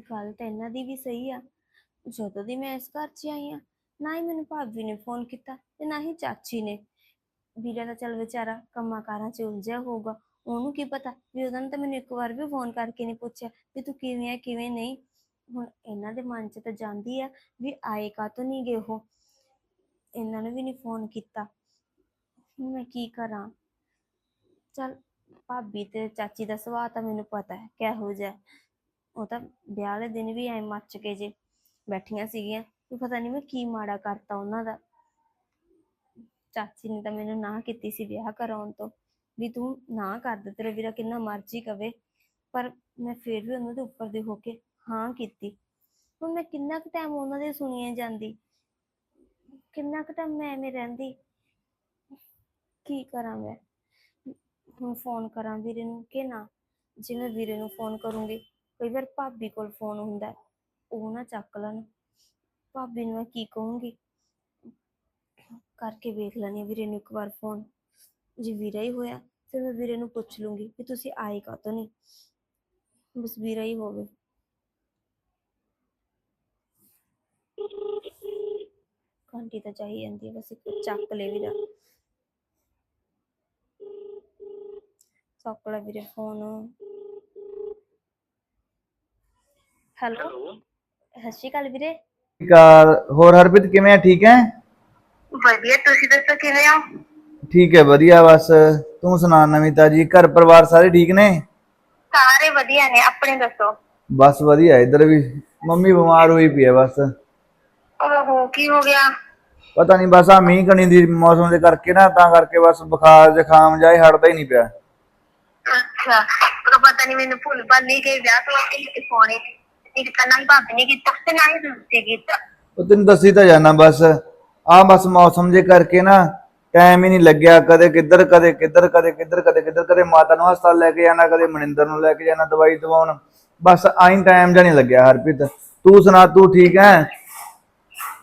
ਗੱਲ ਤਾਂ ਇਹਨਾਂ ਦੀ ਵੀ ਸਹੀ ਆ। ਜਦੋਂ ਦੀ ਮੈਂ ਇਸ ਘਰ 'ਚ ਆਈ ਆ, ਨਾ ਹੀ ਮੈਨੂੰ ਭਾਬੀ ਨੇ ਫੋਨ ਕੀਤਾ ਤੇ ਨਾ ਹੀ ਚਾਚੀ ਨੇ। ਵੀਰਾ ਤਾਂ ਚੱਲ ਵਿਚਾਰਾ ਕੰਮਾਂ ਕਾਰਾਂ 'ਚ ਉਲਝਿਆ ਹੋਊਗਾ, ਉਹਨੂੰ ਕੀ ਪਤਾ ਵੀ ਉਹਨਾਂ ਨੇ ਤਾਂ ਮੈਨੂੰ ਇੱਕ ਵਾਰ ਵੀ ਫੋਨ ਕਰਕੇ ਨਹੀਂ ਪੁੱਛਿਆ ਵੀ ਤੂੰ ਕਿਵੇਂ ਆ, ਕਿਵੇਂ ਨਹੀਂ। ਹੁਣ ਇਹਨਾਂ ਦੇ ਮਨ 'ਚ ਤਾਂ ਜਾਂਦੀ ਆ ਵੀ ਆਏ ਕਾਹਤੋਂ ਨਹੀਂ ਗਏ ਉਹ। ਇਹਨਾਂ ਨੇ ਵੀ ਨਹੀਂ ਫੋਨ ਕੀਤਾ। ਹੁਣ ਮੈਂ ਕੀ ਕਰਾਂ? ਚੱਲ ਭਾਬੀ ਤੇ ਚਾਚੀ ਦਾ ਸੁਭਾਅ ਤਾਂ ਮੈਨੂੰ ਪਤਾ ਹੈ, ਕਿਹੋ ਜਿਹਾ ਉਹ ਤਾਂ ਵਿਆਹ ਵਾਲੇ ਦਿਨ ਵੀ ਐ ਮੱਚ ਕੇ ਜੇ ਬੈਠੀਆਂ ਸੀਗੀਆਂ ਵੀ ਪਤਾ ਨਹੀਂ ਮੈਂ ਕੀ ਮਾੜਾ ਕਰਤਾ ਉਹਨਾਂ ਦਾ। ਚਾਚੀ ਨੇ ਤਾਂ ਮੈਨੂੰ ਨਾ ਕੀਤੀ ਸੀ ਵਿਆਹ ਕਰਾਉਣ ਤੋਂ। ਵੀ ਤੂੰ ਨਾ ਕਰ ਦੇ, ਤੇਰਾ ਵੀਰਾ ਕਿੰਨਾ ਮਰਜ਼ੀ ਕਵੇ। ਪਰ ਮੈਂ ਫਿਰ ਵੀ ਉਹਨਾਂ ਦੇ ਉੱਪਰ ਦੇ ਹੋ ਕੇ ਹਾਂ ਕੀਤੀ। ਹੁਣ ਮੈਂ ਕਿੰਨਾ ਕੁ ਟਾਈਮ ਉਹਨਾਂ ਦੇ ਸੁਣੀਏ ਜਾਂਦੀ। ਕਿੰਨਾ ਕੁ ਟਾਈਮ ਮੈਂ ਐਵੇਂ ਰਹਿੰਦੀ। ਕੀ ਕਰਾਂ ਮੈਂ? ਹੁਣ ਫੋਨ ਕਰਾਂ ਵੀਰੇ ਨੂੰ ਕਿ ਨਾ ਜੇ ਮੈਂ ਵੀਰੇ ਨੂੰ ਫੋਨ ਕਰੂੰਗੀ। ਕਈ ਵਾਰ ਭਾਬੀ ਕੋਲ ਫੋਨ ਹੁੰਦਾ ਉਹ ਨਾ ਚੱਕ ਲੈਣ। ਭਾਬੀ ਨੂੰ ਮੈਂ ਕੀ ਕਹੂੰਗੀ? ਕਰਕੇ ਵੇਖ ਲੈਣੀ ਵੀਰੇ ਨੂੰ ਇੱਕ ਵਾਰ ਫੋਨ ਜੇ ਵੀਰਾ ਹੀ ਹੋਇਆ, ਫਿਰ ਮੈਂ ਵੀਰੇ ਨੂੰ ਪੁੱਛ ਲੂੰਗੀ ਕਿ ਤੁਸੀਂ ਆਏ ਕਾਹਤੋਂ ਨਹੀਂ? ਬਸ ਵੀਰਾ ਹੀ ਹੋਵੇ। ਘੰਟੀ ਤਾਂ ਚਾਹੀ ਜਾਂਦੀ ਬਸ ਇੱਕ ਚੱਕ ਲੈ ਵੀਰਾ। ਚੱਕ ਲੈ ਵੀਰੇ ਫੋਨ ਹੈਲੋ। ਸਤਿ ਸ਼੍ਰੀ ਅਕਾਲ ਵੀਰੇ। ਕਾਲ ਹੋਰ ਹਰਪ੍ਰੀਤ ਕਿਵੇਂ ਆ? ਠੀਕ ਹੈ? ਵਧੀਆ ਤੁਸੀਂ ਦੱਸੋ ਕਿਵੇਂ ਹੋ? ਠੀਕ ਹੈ ਵਧੀਆ ਬਸ। ਤੂੰ ਸੁਣਾ ਨਵੀਂ ਤਾਜੀ ਘਰ ਪਰਿਵਾਰ ਸਾਰੇ ਠੀਕ ਨੇ? ਸਾਰੇ ਵਧੀਆ ਨੇ ਆਪਣੇ ਦੱਸੋ? ਬਸ ਵਧੀਆ ਇੱਧਰ ਵੀ ਮੰਮੀ ਬਿਮਾਰ ਹੋਈ ਪਈ ਹੈ ਬਸ। ਓਹੋ ਕੀ ਹੋ ਗਿਆ? ਪਤਾ ਨਹੀਂ ਬਸ ਆ ਮੀਂਹ ਕਣੀ ਦੀ ਮੌਸਮ ਦੇ ਕਰਕੇ ਨਾ ਤਾਂ ਕਰਕੇ ਬਸ ਬੁਖਾਰ ਜ਼ੁਕਾਮ ਜਾਏ ਹਟਦਾ ਹੀ ਨਹੀਂ ਪਿਆ। ਅੱਛਾ ਪਤਾ ਨਹੀਂ ਮੈਨੂੰ ਭੁੱਲ ਭੱਲੀ ਗਈ ਵਿਆਹ ਤੋਂ ਆ ਕੇ ਫੋਨ ਹੀ ਨਹੀਂ ਕੀਤਾ ਨਾ ਹੀ ਭਾਬੀ ਨੇ ਕੀਤਾ ਤੇ ਨਾ ਹੀ ਤੁਸੀਂ ਕੀਤਾ। ਉਹ ਤੈਨੂੰ ਦੱਸੀ ਤਾਂ ਜਾਣਾ ਬਸ। ਆ ਬਸ ਮੌਸਮ ਦੇ ਕਰਕੇ ਨਾ ਟਾਈਮ ਹੀ ਨਹੀਂ ਲੱਗਿਆ। ਕਦੇ ਕਿੱਧਰ ਕਦੇ ਕਿੱਧਰ ਕਦੇ ਕਿੱਧਰ ਕਦੇ ਕਿੱਧਰ ਕਦੇ ਮਾਤਾ ਨੂੰ ਹਸਪਤਾਲ ਲੈ ਕੇ ਜਾਣਾ ਕਦੇ ਮਨਿੰਦਰ ਨੂੰ ਲੈ ਕੇ ਜਾਣਾ ਦਵਾਈ ਦਵਾਉਣ। ਬਸ ਆਈਂ ਟਾਈਮ ਜਾਂ ਨਹੀਂ ਲੱਗਿਆ ਹਰਪ੍ਰੀਤ। ਤੂੰ ਸੁਣਾ ਤੂੰ ਠੀਕ ਹੈ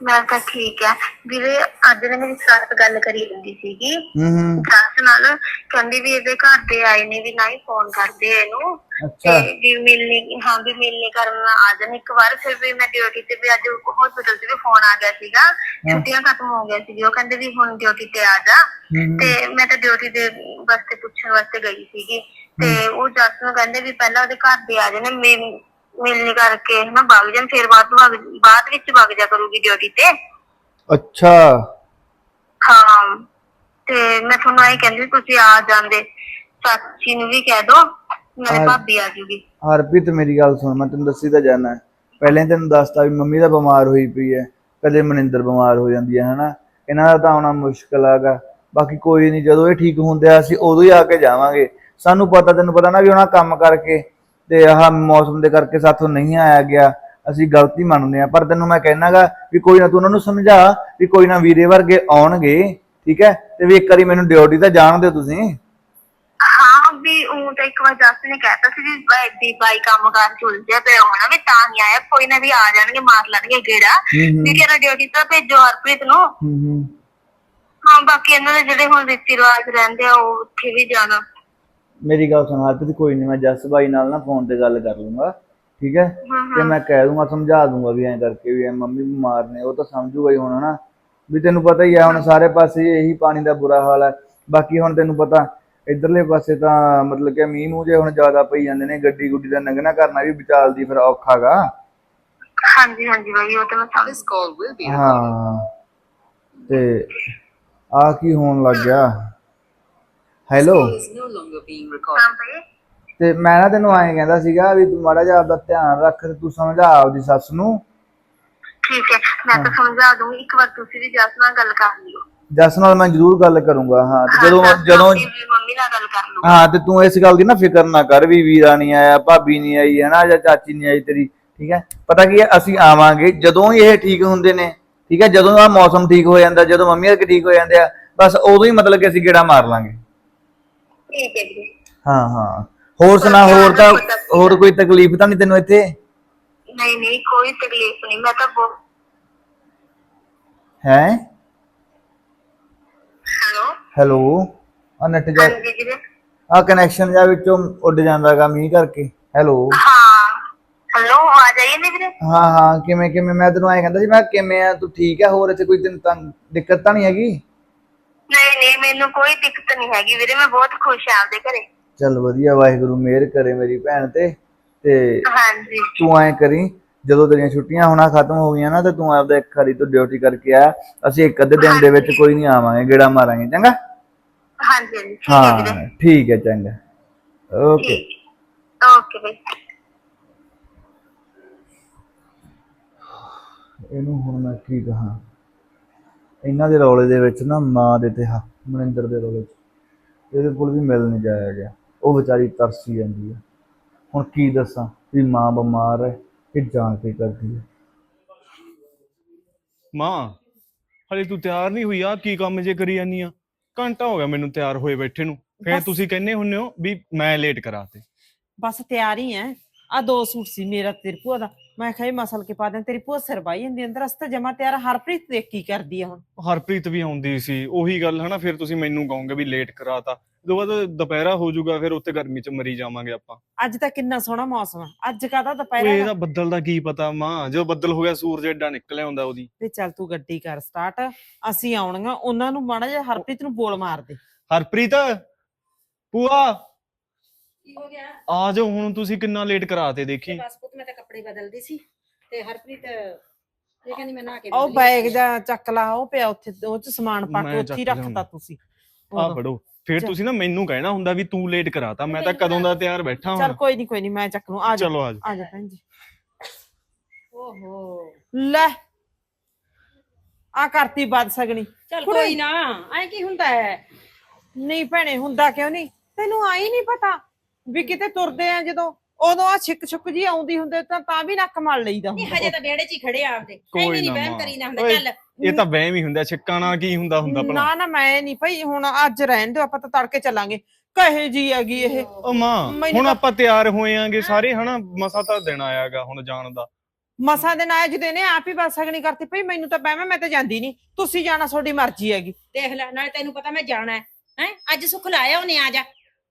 ਮੈਂ ਤਾਂ ਠੀਕ ਹੈ ਵੀਰੇ ਅੱਜ ਨੇ ਮੇਰੀ ਸੱਸ ਗੱਲ ਕਰੀ ਹੁੰਦੀ ਸੀਗੀ। ਹੂੰ ਹੂੰ। ਸੱਸ ਨਾਲ ਕਹਿੰਦੀ ਵੀ ਇਹਦੇ ਘਰ ਦੇ ਆਏ ਨੇ ਵੀ ਨਾ ਹੀ ਫੋਨ ਕਰਦੇ ਇਹਨੂੰ। ਅੱਛਾ। ਵੀ ਮਿਲਣੀ ਹਾਂ ਵੀ ਮਿਲਣੀ ਕਰਨ ਆ ਜਾਣ। ਇੱਕ ਵਾਰ ਫਿਰ ਵੀ ਮੈਂ ਡਿਊਟੀ ਤੇ ਵੀ ਅੱਜ ਹਸਪੀਟਲ ਤੇ ਵੀ ਫੋਨ ਆ ਗਿਆ ਸੀਗਾ। ਛੁੱਟੀਆਂ ਖਤਮ ਹੋ ਗਈਆਂ ਸੀ ਉਹ ਕਹਿੰਦੇ ਵੀ ਹੁਣ ਡਿਊਟੀ ਤੇ ਆ ਜਾ। ਤੇ ਮੈਂ ਤਾਂ ਡਿਊਟੀ ਦੇ ਵਾਸਤੇ ਪੁੱਛਣ ਵਾਸਤੇ ਗਈ ਸੀਗੀ। ਤੇ ਉਹ ਜੱਸ ਨੂੰ ਕਹਿੰਦੇ ਵੀ ਪਹਿਲਾਂ ਉਹਦੇ ਘਰ ਦੇ ਆ ਜਾਣੇ। ਮਿਲ- ਮਿਲਣੀ ਕਰਕੇ ਹਨਾ ਵਗ ਜਾਣ। ਫਿਰ ਬਾਅਦ ਬਾਅਦ ਵਿੱਚ ਵਗ ਜਾ ਕਰੂਗੀ ਡਿਊਟੀ ਤੇ। ਅੱਛਾ। ਹਾਂ। ਤੇ ਮੈਂ ਤੁਹਾਨੂੰ ਇਹ ਕਹਿੰਦੀ ਤੁਸੀਂ ਆ ਜਾਂਦੇ। ਚਾਚੀ ਨੂੰ ਵੀ ਕਹਿ ਦੋ। ਨਾਲੇ ਹਾਂ। ਭਾਬੀ ਆ ਜੂਗੀ। ਹਰਪ੍ਰੀਤ ਮੇਰੀ ਗੱਲ ਸੁਣ ਮੈਂ ਤੈਨੂੰ ਦੱਸੀ ਤਾਂ ਜਾਣਾ ਪਹਿਲਾਂ ਤੈਨੂੰ ਦੱਸਤਾ ਵੀ ਮੰਮੀ ਦਾ ਬਿਮਾਰ ਹੋਈ ਪਈ ਹੈ ਕਦੇ ਮਨਿੰਦਰ ਬਿਮਾਰ ਹੋ ਜਾਂਦੀ ਹੈ ਹਨਾ? ਇਹਨਾਂ ਦਾ ਤਾਂ ਆਉਣਾ ਮੁਸ਼ਕਲ ਹੈਗਾ ਬਾਕੀ ਕੋਈ ਨਹੀਂ ਜਦੋਂ ਇਹ ਠੀਕ ਹੁੰਦੇ ਆ ਅਸੀਂ ਉਦੋਂ ਹੀ ਆ ਕੇ ਜਾਵਾਂਗੇ। ਸਾਨੂੰ ਪਤਾ ਤੈਨੂੰ ਪਤਾ ਨਾ ਵੀ ਉਹਨਾਂ ਕੰਮ ਕਰਕੇ ਤੇ ਆਹ ਮੌਸਮ ਦੇ ਕਰਕੇ ਸਾਥੋਂ ਨਹੀਂ ਆਇਆ ਗਿਆ। ਅਸੀਂ ਗਲਤੀ ਮੰਨਦੇ ਆ ਪਰ ਤੈਨੂੰ ਮੈਂ ਕਹਿਣਾਗਾ ਵੀ ਕੋਈ ਨਾ ਤੂੰ ਉਹਨਾਂ ਨੂੰ ਸਮਝਾ ਵੀ ਕੋਈ ਨਾ ਵੀਰੇ ਵਰਗੇ ਆਉਣਗੇ ਠੀਕ ਹੈ ਤੇ ਵੀ ਇੱਕ ਵਾਰੀ ਮੈਨੂੰ ਡਿਊਟੀ ਤਾਂ ਜਾਣ ਦਿਓ ਤੁਸੀਂ। ਹਾਂ ਵੀ ਉਹ ਤਾਂ ਇੱਕ ਵਾਰ ਜੱਸ ਨੇ ਕਹਿਤਾ ਸੀ ਵੀ ਬਾਈ ਦੀ ਬਾਈ ਕੰਮ ਕਾਰ ਚੁਲਦੇ ਪਿਆ ਹੋਣਾ ਵੀ ਤਾਂ ਹੀ ਆਇਆ ਕੋਈ ਨਾ ਵੀ ਆ ਜਾਣਗੇ ਮਾਰ ਲੈਣਗੇ ਗੇੜਾ। ਹੂੰ ਹੂੰ। ਵੀ ਕਿਹੜਾ ਡਿਊਟੀ ਤੋਂ ਭੇਜੋ ਹਰਪ੍ਰੀਤ ਨੂੰ। ਹੂੰ ਹੂੰ। ਹਾਂ ਬਾਕੀ ਇਹਨਾਂ ਦੇ ਜਿਹੜੇ ਹੁਣ ਰੀਤੀ ਰਿਵਾਜ ਰਹਿੰਦੇ ਆ ਉਹ ਉੱਥੇ ਵੀ ਜਾਣਾ। ਮੇਰੀ ਗੱਲ ਸੁਣ ਹਰਪ੍ਰੀਤ ਕੋਈ ਨਹੀਂ ਮੈਂ ਜਸ ਬਾਈ ਨਾਲ ਨਾ ਫੋਨ ਤੇ ਗੱਲ ਕਰ ਲੂੰਗਾ ਠੀਕ ਹੈ? ਹਾਂ ਤੇ ਮੈਂ ਕਹਿ ਦੂੰਗਾ ਸਮਝਾ ਦੂੰਗਾ ਵੀ ਐਂ ਕਰਕੇ ਵੀ ਐ ਮੰਮੀ ਬਿਮਾਰ ਨੇ ਉਹ ਤਾਂ ਸਮਝੂਗਾ ਹੀ ਹੁਣ ਹਨਾ? ਵੀ ਤੈਨੂੰ ਪਤਾ ਹੀ ਆ ਹੁਣ ਸਾਰੇ ਪਾਸੇ ਇਹੀ ਪਾਣੀ ਦਾ ਬੁਰਾ ਹਾਲ ਹੈ। ਬਾਕੀ ਹੁਣ ਤੈਨੂੰ ਪਤਾ ਇਧਰਲੇ ਪਾਸੇ ਤਾਂ ਮਤਲਬ ਕਿ ਮੀਂਹ ਮੂੰਹ ਜੇ ਹੁਣ ਜ਼ਿਆਦਾ ਪਈ ਜਾਂਦੇ ਨੇ ਗੱਡੀ ਗੁੱਡੀ ਦਾ ਲੰਘਣਾ ਕਰਨਾ ਵੀ ਵਿਚਾਲਦੀ ਫਿਰ ਔਖਾਗਾ। ਹਾਂਜੀ ਹਾਂਜੀ ਬਾਈ ਉਹ ਤਾਂ ਮੈਂ ਸਮਝ This call will be ਹਾਂ। ਤੇ ਆ ਕੀ ਹੋਣ ਲੱਗ ਗਿਆ? Hello is no longer being recorded. ਹਾਂ ਬਾਈ। ਤੇ ਮੈਂ ਨਾ ਤੈਨੂੰ ਐਂ ਕਹਿੰਦਾ ਸੀਗਾ ਵੀ ਤੂੰ ਮਾੜਾ ਜਿਹਾ ਆਪਦਾ ਧਿਆਨ ਰੱਖ ਤੇ ਤੂੰ ਸਮਝਾ ਆਪਦੀ ਸੱਸ ਨੂੰ। ਠੀਕ ਹੈ ਮੈਂ ਤਾਂ ਸਮਝਾ ਦੂੰਗੀ। ਇੱਕ ਵਾਰ ਤੁਸੀਂ ਵੀ ਜੱਸ ਨਾਲ ਗੱਲ ਕਰ ਲਿਓ। ਜਸ ਨਾਲ ਮੈਂ ਜ਼ਰੂਰ ਗੱਲ ਕਰੂੰਗਾ ਹਾਂ ਤੇ ਜਦੋਂ ਜਦੋਂ ਮੰਮੀ ਨਾਲ ਗੱਲ ਕਰ ਲਓ ਹਾਂ ਤੇ ਤੂੰ ਇਸ ਗੱਲ ਦੀ ਨਾ ਫਿਕਰ ਨਾ ਕਰ ਵੀ ਵੀਰਾ ਨਹੀਂ ਆਇਆ ਭਾਬੀ ਨਹੀਂ ਆਈ ਹੈ ਨਾ ਜਾਂ ਚਾਚੀ ਨਹੀਂ ਆਈ ਤੇਰੀ ਠੀਕ ਹੈ? ਪਤਾ ਕੀ ਹੈ ਅਸੀਂ ਆਵਾਂਗੇ ਜਦੋਂ ਹੀ ਇਹ ਠੀਕ ਹੁੰਦੇ ਨੇ ਠੀਕ ਹੈ? ਜਦੋਂ ਆ ਮੌਸਮ ਠੀਕ ਹੋ ਜਾਂਦਾ ਜਦੋਂ ਮੰਮੀ ਵਰਗੇ ਠੀਕ ਹੋ ਜਾਂਦੇ ਆ ਬਸ ਉਦੋਂ ਹੀ ਮਤਲਬ ਕਿ ਅਸੀਂ ਗੇੜਾ ਮਾਰ ਲਾਂਗੇ। ਠੀਕ ਹੈ ਜੀ। ਹਾਂ ਹਾਂ। ਹੋਰ ਸੁਣਾ ਹੋਰ ਤਾਂ ਹੋਰ ਕੋਈ ਤਕਲੀਫ ਤਾਂ ਨਹੀਂ ਤੈਨੂੰ ਇੱਥੇ? ਨਹੀਂ ਨਹੀਂ ਕੋਈ ਤਕਲੀਫ ਨਹੀਂ ਮੈਂ ਤਾਂ ਬਹੁਤ ਹੈ? ਹੈਲੋ ਆ ਨੈਟ ਜਾ ਹਾਂਜੀ ਵੀਰੇ ਆ ਕਨੈਕਸ਼ਨ ਜਾਂ ਵਿੱਚੋਂ ਉੱਡ ਜਾਂਦਾਗਾ ਮੀਂਹ ਕਰਕੇ। ਹੈਲੋ। ਹਾਂ ਹੈਲੋ ਆਵਾਜ਼ ਆਈ ਨਹੀਂ ਵੀਰੇ? ਹਾਂ ਹਾਂ ਕਿਵੇਂ ਕਿਵੇਂ? ਮੈਂ ਤੈਨੂੰ ਐਂ ਕਹਿੰਦਾ ਸੀ ਮੈਂ ਕਿਹਾ ਕਿਵੇਂ ਆ ਤੂੰ ਠੀਕ ਆ? ਹੋਰ ਇੱਥੇ ਕੋਈ ਤੈਨੂੰ ਤਾਂ ਦਿੱਕਤ ਤਾਂ ਨਹੀਂ ਹੈਗੀ? ਨਹੀਂ ਨਹੀਂ ਮੈਨੂੰ ਕੋਈ ਦਿੱਕਤ ਨਹੀਂ ਹੈਗੀ ਵੀਰੇ ਮੈਂ ਬਹੁਤ ਖੁਸ਼ ਹਾਂ ਆਪਦੇ ਘਰੇ। ਚੱਲ ਵਧੀਆ ਵਾਹਿਗੁਰੂ ਮਿਹਰ ਕਰੇ ਮੇਰੀ ਭੈਣ ਤੇ। ਤੇ ਹਾਂਜੀ। ਤੂੰ ਐਂ ਕਰੀ ਜਦੋਂ ਤੇਰੀਆਂ ਛੁੱਟੀਆਂ ਹੋਣਾ ਖਤਮ ਹੋ ਗਈਆਂ ਨਾ ਤੇ ਤੂੰ ਆਪਦਾ ਇੱਕ ਖਰੀ ਤੋਂ ਡਿਊਟੀ ਕਰਕੇ ਆ। ਅਸੀਂ ਇੱਕ ਅੱਧੇ ਦਿਨ ਦੇ ਵਿੱਚ ਕੋਈ ਨਹੀਂ ਆਵਾਂਗੇ ਗੇੜਾ ਮਾਰਾਂਗੇ ਚੰਗਾ? ਹਾਂਜੀ ਹਾਂਜੀ ਠੀਕ ਹੈ ਵੀਰੇ। ਹਾਂ ਠੀਕ ਹੈ ਚੰਗਾ। ਓਕੇ ਠੀਕ ਓਕੇ ਬਈ ਇਹਨੂੰ ਹੁਣ ਮੈਂ ਕੀ ਕਹਾਂ? ਇਹਨਾਂ ਦੇ ਰੌਲੇ ਦੇ ਵਿੱਚ ਨਾ ਮਾਂ ਦੇ ਤੇ ਹ- ਮਨਿੰਦਰ ਦੇ ਰੌਲੇ 'ਚ। ਇਹਦੇ ਕੋਲ ਵੀ ਮਿਲ ਨਹੀਂ ਜਾਇਆ ਗਿਆ। ਉਹ ਵਿਚਾਰੀ ਤਰਸੀ ਜਾਂਦੀ ਹੈ ਹੁਣ ਕੀ ਦੱਸਾਂ? ਵੀ ਮਾਂ ਬਿਮਾਰ ਹੈ। ਕਿ ਜਾਣ ਕੇ ਕਰਦੀ ਹੈ। ਮਾਂ ਹਲੇ ਤੂੰ ਤਿਆਰ ਨਹੀਂ ਹੋਈ ਆ ਕੀ ਕੰਮ ਜੇ ਕਰੀ ਜਾਨੀ ਆ? ਘੰਟਾ ਹੋ ਗਿਆ ਮੈਨੂੰ ਤਿਆਰ ਹੋਏ ਬੈਠੇ ਨੂੰ। ਫੇਰ ਬਸ। ਤੁਸੀਂ ਕਹਿੰਦੇ ਹੁੰਨੇ ਹੋ ਵੀ ਮੈਂ ਲੇਟ ਕਰਾਤੇ। ਬਸ ਤਿਆਰ ਹੀ ਐ। ਆ ਦੋ ਸੂਟ ਸੀ ਮੇਰਾ ਤੇ ਤੇਰੀ ਭੂਆ ਦਾ। ਮੈਂ ਕਿਹਾ ਇਹ ਮਸਲ ਕੇ ਪਾ ਦੇ ਤੇਰੀ ਭੂਆ ਸਿਰ ਬਾਈ ਜਾਂਦੀ ਅੰਦਰ ਅਸਤ ਜਮਾ ਤਿਆਰ ਹਰਪ੍ਰੀਤ ਦੇਖ ਕੀ ਕਰਦੀ ਆ ਹੁਣ। ਹਰਪ੍ਰੀਤ ਵੀ ਆਉਂਦੀ ਸੀ। ਉਹੀ ਗੱਲ ਹਨਾ ਫਿਰ ਤੁਸੀਂ ਮੈਨੂੰ ਕਹੋਗੇ ਵੀ ਲੇਟ ਕਰਾਤਾ। ਉਦੋਂ ਬਾਅਦ ਦੁਪਹਿਰਾ ਹੋ ਜਾਊਗਾ ਫਿਰ ਉੱਥੇ ਗਰਮੀ 'ਚ ਮਰੀ ਜਾਵਾਂਗੇ ਆਪਾਂ। ਅੱਜ ਤਾਂ ਕਿੰਨਾ ਸੋਹਣਾ ਮੌਸਮ ਆ। ਅੱਜ ਕਾਹਦਾ ਓਏ ਦੁਪਹਿਰਾ ਇਹਦਾ ਬੱਦਲ ਦਾ ਕੀ ਪਤਾ ਮਾਂ? ਜਦੋਂ ਬੱਦਲ ਹੋ ਗਿਆ ਸੂਰਜ ਐਡਾ ਨਿਕਲਿਆ ਹੁੰਦਾ ਉਹਦੀ। ਤੇ ਚੱਲ ਤੂੰ ਗੱਡੀ ਕਰ ਸਟਾਰਟ। ਅਸੀਂ ਆਉਣੀਆਂ ਉਹਨਾਂ ਨੂੰ ਮਾੜਾ ਜਿਹਾ ਹਰਪ੍ਰੀਤ ਨੂੰ ਬੋਲ ਮਾਰ ਦੇ। ਹਰਪ੍ਰੀਤ ਭੂਆ! ਕੀ ਹੋ ਗਿਆ? ਆ ਜਾਓ ਹੁਣ ਤੁਸੀਂ ਕਿੰਨਾ ਲੇਟ ਕਰਾਤੇ ਦੇਖੀ। ਬਸ ਪੁੱਤ ਮੈਂ ਤਾਂ ਕੱਪੜੇ ਬਦਲਦੀ ਸੀ। ਤੇ ਹਰਪ੍ਰੀਤ ਇਹ ਕਹਿੰਦੀ ਮੈਂ ਨਹਾ ਕੇ ਉਹ ਬੈਗ ਜਾਂ ਚੱਕ ਲਾ ਉਹ ਪਿਆ ਉੱਥੇ ਉਹ ਚ ਸਮਾਨ ਪਾ ਕੇ ਮੈਂ ਉੱਥੇ ਹੀ ਚੱਕ ਰੱਖਤਾ। ਤੁਸੀਂ। ਆ ਉਦੋਂ। ਫੜੋ। ਫਿਰ। ਤੁਸੀਂ ਨਾ ਮੈਨੂੰ ਕਹਿਣਾ ਹੁੰਦਾ ਵੀ ਤੂੰ ਲੇਟ ਕਰਾਤਾ ਮੈਂ ਤਾਂ ਨਹੀਂ ਕਦੋਂ ਦਾ ਤਿਆਰ ਬੈਠਾ ਚੱਲ ਹਾਂ ਕੋਈ ਨਹੀਂ ਕੋਈ ਨਹੀਂ ਮੈਂ ਚੱਕ ਲੂੰ। ਆ ਜਾ। ਚਲੋ ਆ ਜਾਓ ਆ ਜਾ ਭੈਣ ਜੀ। ਓਹੋ। ਲੈ। ਆ ਕਰਤੀ ਬਾਦ ਸਗਣੀ। ਚੱਲ। ਕੋਈ ਨਾ ਐ ਕੀ ਹੁੰਦਾ ਹੈ? ਨਹੀਂ ਭੈਣੇ ਹੁੰਦਾ ਕਿਉਂ ਨਹੀਂ ਤੈਨੂੰ ਆਈ ਨਹੀਂ ਪਤਾ ਵੀ ਕਿਤੇ ਤੁਰਦੇ ਆ ਜਦੋਂ। ਉਦੋਂ ਆ ਛਿੱਕ ਛੁੱਕ ਜੀ ਆਉਂਦੀ ਹੁੰਦੇ ਤਾਂ ਤਾਂ ਵੀ ਨੱਕ ਮਲ ਲਈਦਾ ਨਹੀਂ ਹੁੰਦਾ ਹਜੇ ਤਾਂ ਵਿਹੜੇ 'ਚ ਹੀ ਖੜੇ ਆ ਆਪਦੇ ਕੋਈ ਐਵੇਂ ਨਹੀਂ ਨਾ ਵਹਿਮ ਮਾਂ। ਕਰੀ ਨਾ ਹੁੰਦਾ ਓਏ। ਚੱਲ। ਇਹ ਤਾਂ ਵਹਿਮ ਹੀ ਹੁੰਦਾ ਛਿੱਕਾਂ ਨਾਲ ਕੀ ਹੁੰਦਾ ਹੁੰਦਾ ਭਲਾ। ਨਾ ਨਾ ਮੈਂ ਨਹੀਂ ਭਾਈ ਹੁਣ ਅੱਜ ਰਹਿਣ ਦਿਓ ਆਪਾਂ ਤਾਂ ਤੜਕੇ ਚੱਲਾਂਗੇ। ਕਹੇ ਜੀ ਹੈਗੀ ਇਹ। ਉਹ ਮਾਂ ਮੈਨੂੰ ਹੁਣ ਤਾਂ- ਆਪਾਂ ਤਿਆਰ ਹੋਏ ਆਂਗੇ ਸਾਰੇ ਹਨਾ? ਮਸਾ ਤਾਂ ਦਿਨ ਆਇਆਗਾ ਹੁਣ ਜਾਣ ਦਾ। ਮਸਾਂ ਦੇ ਨਾਲ ਜਿਹਦੇ ਨੇ ਆਪ ਹੀ ਬਸ ਸਗਣੀ ਕਰਤੀ ਭਈ ਮੈਨੂੰ ਤਾਂ ਬਹਿਵੇਂ ਮੈਂ ਤਾਂ ਜਾਂਦੀ ਨਹੀਂ। ਤੁਸੀਂ ਜਾਣਾ ਤੁਹਾਡੀ ਮਰਜ਼ੀ ਹੈਗੀ। ਦੇਖ ਲੈ ਨਾਲੇ ਤੈਨੂੰ ਪਤਾ ਮੈਂ ਜਾਣਾ ਹੈ। ਹੈ? ਅੱਜ ਸੁੱਖ ਲਾਇਆ ਉਹਨੇ ਆ ਜਾ।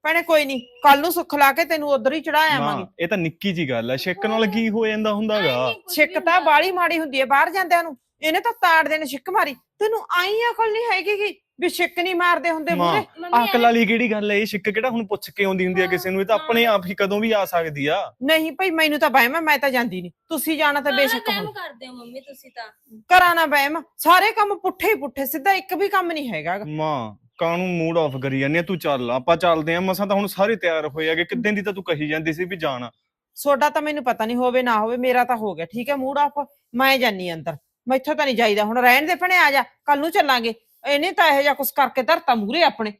ਭੈਣੇ ਕੋਈ ਨਹੀਂ ਕੱਲ ਨੂੰ ਸੁੱਖ ਲਾ ਕੇ ਤੈਨੂੰ ਉਧਰ ਹੀ ਚੜਾ ਮਾਂ ਆਵਾਂਗੇ। ਇਹ ਤਾਂ ਨਿੱਕੀ ਜੀ ਗੱਲ ਆ ਛਿੱਕ ਨਾਲ ਕੀ ਹੋ ਜਾਂਦਾ ਹੁੰਦਾਗਾ। ਛਿੱਕ ਤਾਂ ਬਾਲੀ ਮਾੜੀ ਹੁੰਦੀ ਹੈ ਬਾਹਰ ਜਾਂਦਿਆਂ ਨੂੰ। ਇਹਨੇ ਤਾਂ ਤਾੜ ਦੇ ਨੇ ਛਿੱਕ ਮਾਰੀ। ਤੈਨੂੰ ਆਈ ਅਕਲ ਨਹੀਂ ਹੈਗੀ ਕਿ ਵੀ ਛਿੱਕ ਨਹੀਂ ਮਾਰਦੇ ਹੁੰਦੇ ਮਾਂ ਮੂਰੇ ਅਕਲ ਵਾਲੀ ਕਿਹੜੀ ਗੱਲ ਹੈ? ਇਹ ਛਿੱਕ ਕਿਹੜਾ ਹੁਣ ਪੁੱਛ ਕੇ ਆਉਂਦੀ ਹੁੰਦੀ ਆ ਕਿਸੇ ਨੂੰ? ਇਹ ਤਾਂ ਆਪਣੇ ਆਪ ਹੀ ਕਦੋਂ ਵੀ ਆ ਸਕਦੀ ਆ। ਨਹੀਂ ਭਈ ਮੈਨੂੰ ਤਾਂ ਬਹਿਮ ਹੈ ਮੈਂ ਤਾਂ ਜਾਂਦੀ ਨਹੀਂ। ਤੁਸੀਂ ਜਾਣਾ ਤਾਂ ਬੇਸ਼ੱਕ ਹੁਣ। ਕਰਦੇ ਹੋ ਮੰਮੀ ਤੁਸੀਂ ਤਾਂ। ਕਰਾਂ ਨਾ ਬਹਿਮ ਸਾਰੇ ਕੰਮ ਪੁੱਠੇ ਹੀ ਪੁੱਠੇ ਸਿੱਧਾ ਇੱਕ ਵੀ ਕੰਮ ਨਹੀਂ ਹੈਗਾ। ਗਾ। ਮਾਂ ਕਾਨੂੰ ਮੂਡ ਆਫ ਕਰੀ ਜਾਂਦੀ ਆ? ਤੂੰ ਚੱਲ ਆਪਾਂ ਚੱਲਦੇ ਆ। ਮਸਾਂ ਤਾਂ ਹੁਣ ਸਾਰੇ ਤਿਆਰ ਹੋਏ ਆਗੇ ਕਿੱਦਾਂ ਦੀ ਤਾਂ ਤੂੰ ਕਹੀ ਜਾਂਦੀ ਸੀ ਵੀ ਜਾਣਾ? ਸੋਡਾ ਤਾਂ ਮੈਨੂੰ ਪਤਾ ਨਹੀਂ ਹੋਵੇ ਨਾ ਹੋਵੇ ਮੇਰਾ ਤਾਂ ਹੋ ਗਿਆ। ਠੀਕ ਹੈ ਮੂਡ ਆਫ ਮੈਂ ਜਾਨੀ ਅੰਦਰ। ਮੈਥੋਂ ਤਾਂ ਨਹੀਂ ਜਾਈਦਾ। ਹੁਣ ਰਹਿਣ ਦੇ ਭਣੇ ਆ ਜਾ। ਕੱਲ ਨੂੰ ਚੱਲਾਂਗੇ। ਇਹਨੇ ਤਾਂ ਇਹੋ ਜਿਹਾ ਕੁਛ ਕਰਕੇ ਧਰਤਾ ਮੂਰੇ ਆਪਣੇ।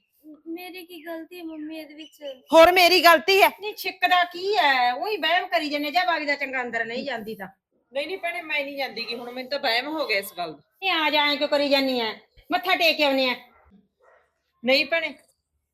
ਮੇਰੀ ਕੀ ਗਲਤੀ ਹੈ ਮੰਮੀ ਇਹਦੇ ਵਿੱਚ? ਹੋਰ ਮੇਰੀ ਗਲਤੀ ਹੈ। ਨਹੀਂ ਛਿੱਕ ਦਾ ਕੀ ਹੈ? ਉਹੀ ਵਹਿਮ ਕਰੀ ਜੰਨੇ ਜਾ ਵਗ ਜਾ ਚੰਗਾ ਅੰਦਰ ਨਹੀਂ ਜਾਂਦੀ ਤਾਂ। ਨਹੀਂ ਨਹੀਂ ਭੈਣੇ ਮੈਂ ਨਹੀਂ ਜਾਂਦੀ ਗੀ ਹੁਣ ਮੈਨੂੰ ਤਾਂ ਵਹਿਮ ਹੋ ਗਿਆ ਇਸ ਗੱਲ ਦਾ। ਨਹੀਂ ਆ ਜਾ ਐਂ ਕਿਉਂ ਕਰੀ ਜਾਨੀ ਐ? ਮੱਥਾ ਟੇਕ ਕੇ ਆਉਨੇ ਆ। ਨਹੀਂ ਭੈਣੇ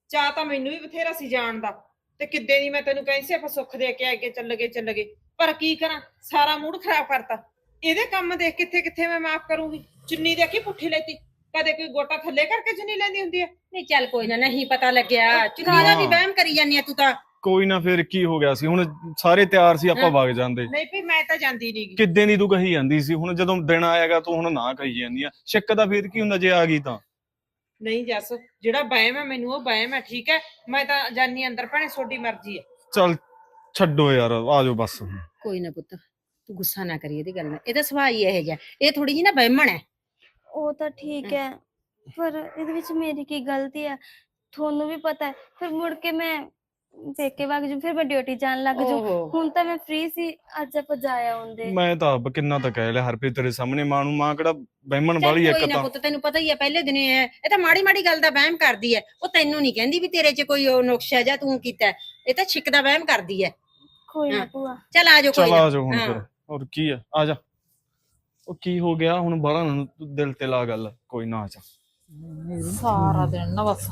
ਚਾਹ ਤਾਂ ਮੈਨੂੰ ਵੀ ਬਥੇਰਾ ਸੀ ਜਾਣ ਦਾ। ਤੇ ਕਿੱਦੇ ਦੀ ਮੈਂ ਤੈਨੂੰ ਕਹਿੰਦੀ ਸੀ ਆਪਾਂ ਸੁੱਖ ਦੇ ਕੇ ਅੱਗੇ ਚੱਲ ਗਏ ਚੱਲ ਗਏ। ਪਰ ਕੀ ਕਰਾਂ? ਸਾਰਾ ਮੂਡ ਖਰਾਬ ਕਰਤਾ। ਇਹਦੇ ਕੰਮ ਦੇਖ ਕਿੱਥੇ ਕਿੱਥੇ ਮੈਂ ਮਾਫ ਕਰੂੰਗੀ। ਚੁੰਨੀ ਦੇਖੀ ਪੁੱਠੀ ਲੈਤੀ। ਕਦੇ ਕੋਈ ਗੋਟਾ ਥੱਲੇ ਕਰਕੇ ਚੁੰਨੀ ਲੈਂਦੀ ਹੁੰਦੀ ਹੈ ਨਹੀਂ ਚੱਲ ਕੋਈ ਨਾ ਨਹੀਂ ਪਤਾ ਲੱਗਿਆ। ਚੁੰਨੀ ਦਾ ਵੀ। ਵਹਿਮ ਕਰੀ ਜਾਨੀ ਐ ਤੂੰ ਤਾਂ। ਕੋਈ ਨਾ ਫਿਰ ਕੀ ਹੋ ਗਿਆ ਸੀ? ਹੁਣ ਸਾਰੇ ਤਿਆਰ ਸੀ ਆਪਾਂ। ਵਗ ਜਾਂਦੇ। ਨਹੀਂ ਭਈ ਮੈਂ ਤਾਂ ਜਾਂਦੀ ਨਹੀਂਗੀ ਕਿੱਦਾਂ ਦੀ ਤੂੰ ਕਹੀ ਜਾਂਦੀ ਸੀ? ਹੁਣ ਜਦੋਂ ਦਿਨ ਆਏਗਾ ਤੂੰ ਹੁਣ ਨਾ ਕਹੀ ਜਾਂਦੀ ਆ। ਛਿੱਕ ਦਾ ਫਿਰ ਕੀ ਹੁੰਦਾ ਜੇ ਆ ਗਈ ਤਾਂ? ਨਹੀਂ ਜੱਸ ਜਿਹੜਾ ਵਹਿਮ ਹੈ ਮੈਨੂੰ ਉਹ ਵਹਿਮ ਹੈ ਠੀਕ ਹੈ ਮੈਂ ਤਾਂ ਜਾਨੀ ਅੰਦਰ ਭੈਣੇ ਤੁਹਾਡੀ ਮਰਜ਼ੀ ਹੈ ਚੱਲ ਛੱਡੋ ਯਾਰ ਆ ਜਾਓ ਬਸ। ਕੋਈ ਨਾ ਪੁੱਤ ਤੂੰ ਗੁੱਸਾ ਨਾ ਕਰੀ ਇਹਦੀ ਗੱਲ ਨਾਲ ਇਹ ਤਾਂ ਸੁਭਾਅ ਹੀ ਇਹ ਜਿਹਾ ਇਹ ਥੋੜੀ ਜੀ ਨਾ ਬਹਿਮਣ ਹੈ। ਉਹ ਤਾਂ ਠੀਕ ਹੈ। ਪਰ ਇਹਦੇ ਵਿੱਚ ਮੇਰੀ ਕੀ ਗਲਤੀ ਹੈ? ਤੁਹਾਨੂੰ ਵੀ ਪਤਾ ਹੈ। ਫਿਰ ਮੁੜ ਕੇ ਮੈਂ ਪੇਕੇ ਵਗ ਜੂ ਫਿਰ ਮੈਂ ਡਿਊਟੀ ਜਾਣ ਲੱਗ ਜੂ। ਓਹੋ। ਹੁਣ ਤਾਂ ਮੈਂ ਫ੍ਰੀ ਸੀ ਅੱਜ ਆਪਾਂ ਜਾਇਆ ਹੁੰਦੇ ਮੈਂ ਤਾਂ ਆਪ ਕਿੰਨਾ ਤਾਂ ਕਹਿ ਲਿਆ ਹਰਪ੍ਰੀਤ ਤੇਰੇ ਸਾਹਮਣੇ ਮਾਂ ਨੂੰ ਮਾਂ ਕਿਹੜਾ ਬਹਿਮਣ ਚੱਲ ਵਾਲੀ ਕੋਈ ਇੱਕ ਨਾ ਤਾਂ। ਪੁੱਤ ਤੈਨੂੰ ਪਤਾ ਹੀ ਹੈ ਪਹਿਲੇ ਦਿਨੇ ਹੈ। ਇਹ ਤਾਂ ਮਾੜੀ ਮਾੜੀ ਗੱਲ ਦਾ ਵਹਿਮ ਕਰਦੀ ਹੈ। ਉਹ ਤੈਨੂੰ ਨਹੀਂ ਕਹਿੰਦੀ ਵੀ ਤੇਰੇ 'ਚ ਕੋਈ ਉਹ ਨੁਕਸ਼ਾ ਜਾਂ ਤੂੰ ਕੀਤਾ ਹੈ। ਇਹ ਤਾਂ ਛਿੱਕ ਦਾ ਵਹਿਮ ਕਰਦੀ ਹੈ। ਕੋਈ ਨਾ ਹਾਂ। ਭੂਆ। ਚੱਲ ਆ ਜਾਓ ਕੋਈ ਚਲ ਨਾ। ਆ ਜਾਓ ਹੁਣ ਹਾਂ। ਫਿਰ। ਹੋਰ ਕੀ ਆ? ਆ ਜਾ। ਉਹ ਕੀ ਹੋ ਗਿਆ? ਹੁਣ ਬਾਹਲਾ ਨਾ ਤੂੰ ਦਿਲ ਤੇ ਲਾ ਗੱਲ। ਕੋਈ ਨਾ ਆ ਜਾ। ਸਾਰਾ ਦਿਨ ਨਾ ਬਸ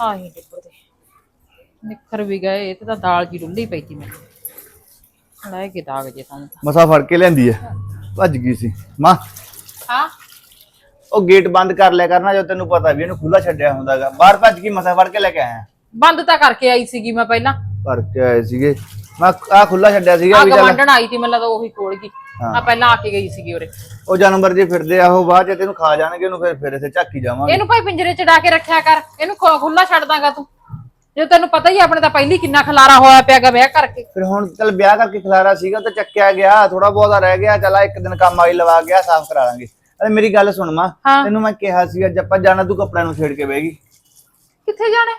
ਆਹੀ ਡਿੱਬਦੇ ਨਿੱਖਰ ਵੀ ਗਏ ਇਹ ਤੇ ਤਾਂ ਦਾਲ ਜੀ ਡੁੱਲੀ ਪਈ ਤੀ ਮੈਨੂੰ। ਲੈ ਕੇ ਦਾਗ ਜੇ ਤਾਂ। ਮਸਾ ਫੜ ਕੇ ਲੈਂਦੀ ਹੈ ਭੱਜ ਗਈ ਸੀ। ਮਾਂ। ਹਾਂ? ਉਹ ਗੇਟ ਬੰਦ ਕਰ ਲਿਆ ਕਰਨਾ ਜੋ ਤੈਨੂੰ ਪਤਾ ਵੀ ਇਹਨੂੰ ਖੁੱਲਾ ਛੱਡਿਆ ਹੁੰਦਾਗਾ। ਬਾਹਰ ਭੱਜ ਕੇ ਮਸਾ ਫੜ ਕੇ ਲੈ ਕੇ ਆਇਆ। ਬੰਦ ਤਾਂ ਕਰਕੇ ਆਈ ਸੀਗੀ ਮੈਂ ਪਹਿਲਾਂ। ਭਰ ਕੇ ਆਏ ਸੀਗੇ। ਮੈਂ ਆ ਖੁੱਲਾ ਛੱਡਿਆ ਸੀਗਾ ਆ ਵੀ ਚੱਲ ਗਵੰਡਣ ਆਈ ਤੀ ਮੈਨੂੰ ਲੱਗਦਾ ਉਹੀ ਕੋਲ ਗਈ। ਆ ਪਹਿਲਾਂ ਆ ਕੇ ਗਈ ਸੀਗੀ ਉਰੇ। ਉਹ ਜਾਨਵਰ ਜੇ ਫਿਰਦੇ ਆ ਉਹ ਬਾਅਦ ਚ ਤੈਨੂੰ ਖਾ ਜਾਣਗੇ ਉਹਨੂੰ ਫਿਰ ਫਿਰ ਇੱਥੇ ਝਾਕੀ ਜਾਵਾਂਗੇ। ਇਹਨੂੰ ਭਾਈ ਪਿੰਜਰੇ ਚ ਡਾ ਕੇ ਰੱਖਿਆ ਕਰ ਇਹਨੂੰ ਖੁ- ਖੁੱਲਾ ਛੱਡ ਦਾਂਗਾ ਤੂੰ। ਜੇ ਤੈਨੂੰ ਪਤਾ ਹੀ ਆ ਆਪਣੇ ਤਾਂ ਪਹਿਲੀ ਕਿੰਨਾ ਖਲਾਰਾ ਹੋਇਆ ਪਿਆਗਾ ਵਿਆਹ ਕਰਕੇ। ਫਿਰ ਹੁਣ ਚੱਲ ਵਿਆਹ ਕਰਕੇ ਖਿਲਾਰਾ ਸੀਗਾ ਤਾਂ ਚੱਕਿਆ ਗਿਆ ਥੋੜਾ ਬਹੁਤਾ ਰਹਿ ਗਿਆ ਚੱਲ ਇੱਕ ਦਿਨ ਕੰਮ ਆਈ ਲਵਾ ਗਿਆ ਸਾਫ਼ ਕਰਾ ਲਾਂਗੇ। ਅਰੇ ਮੇਰੀ ਗੱਲ ਸੁਣ ਮਾਂ ਹਾਂ। ਤੈਨੂੰ ਮੈਂ ਕਿਹਾ ਸੀ ਅੱਜ ਆਪਾਂ ਜਾਣਾ ਤੂੰ ਕੱਪੜਿਆਂ ਨੂੰ ਛੇੜ ਕੇ ਬਹਿਗੀ ਕਿੱਥੇ ਜਾਣਾ?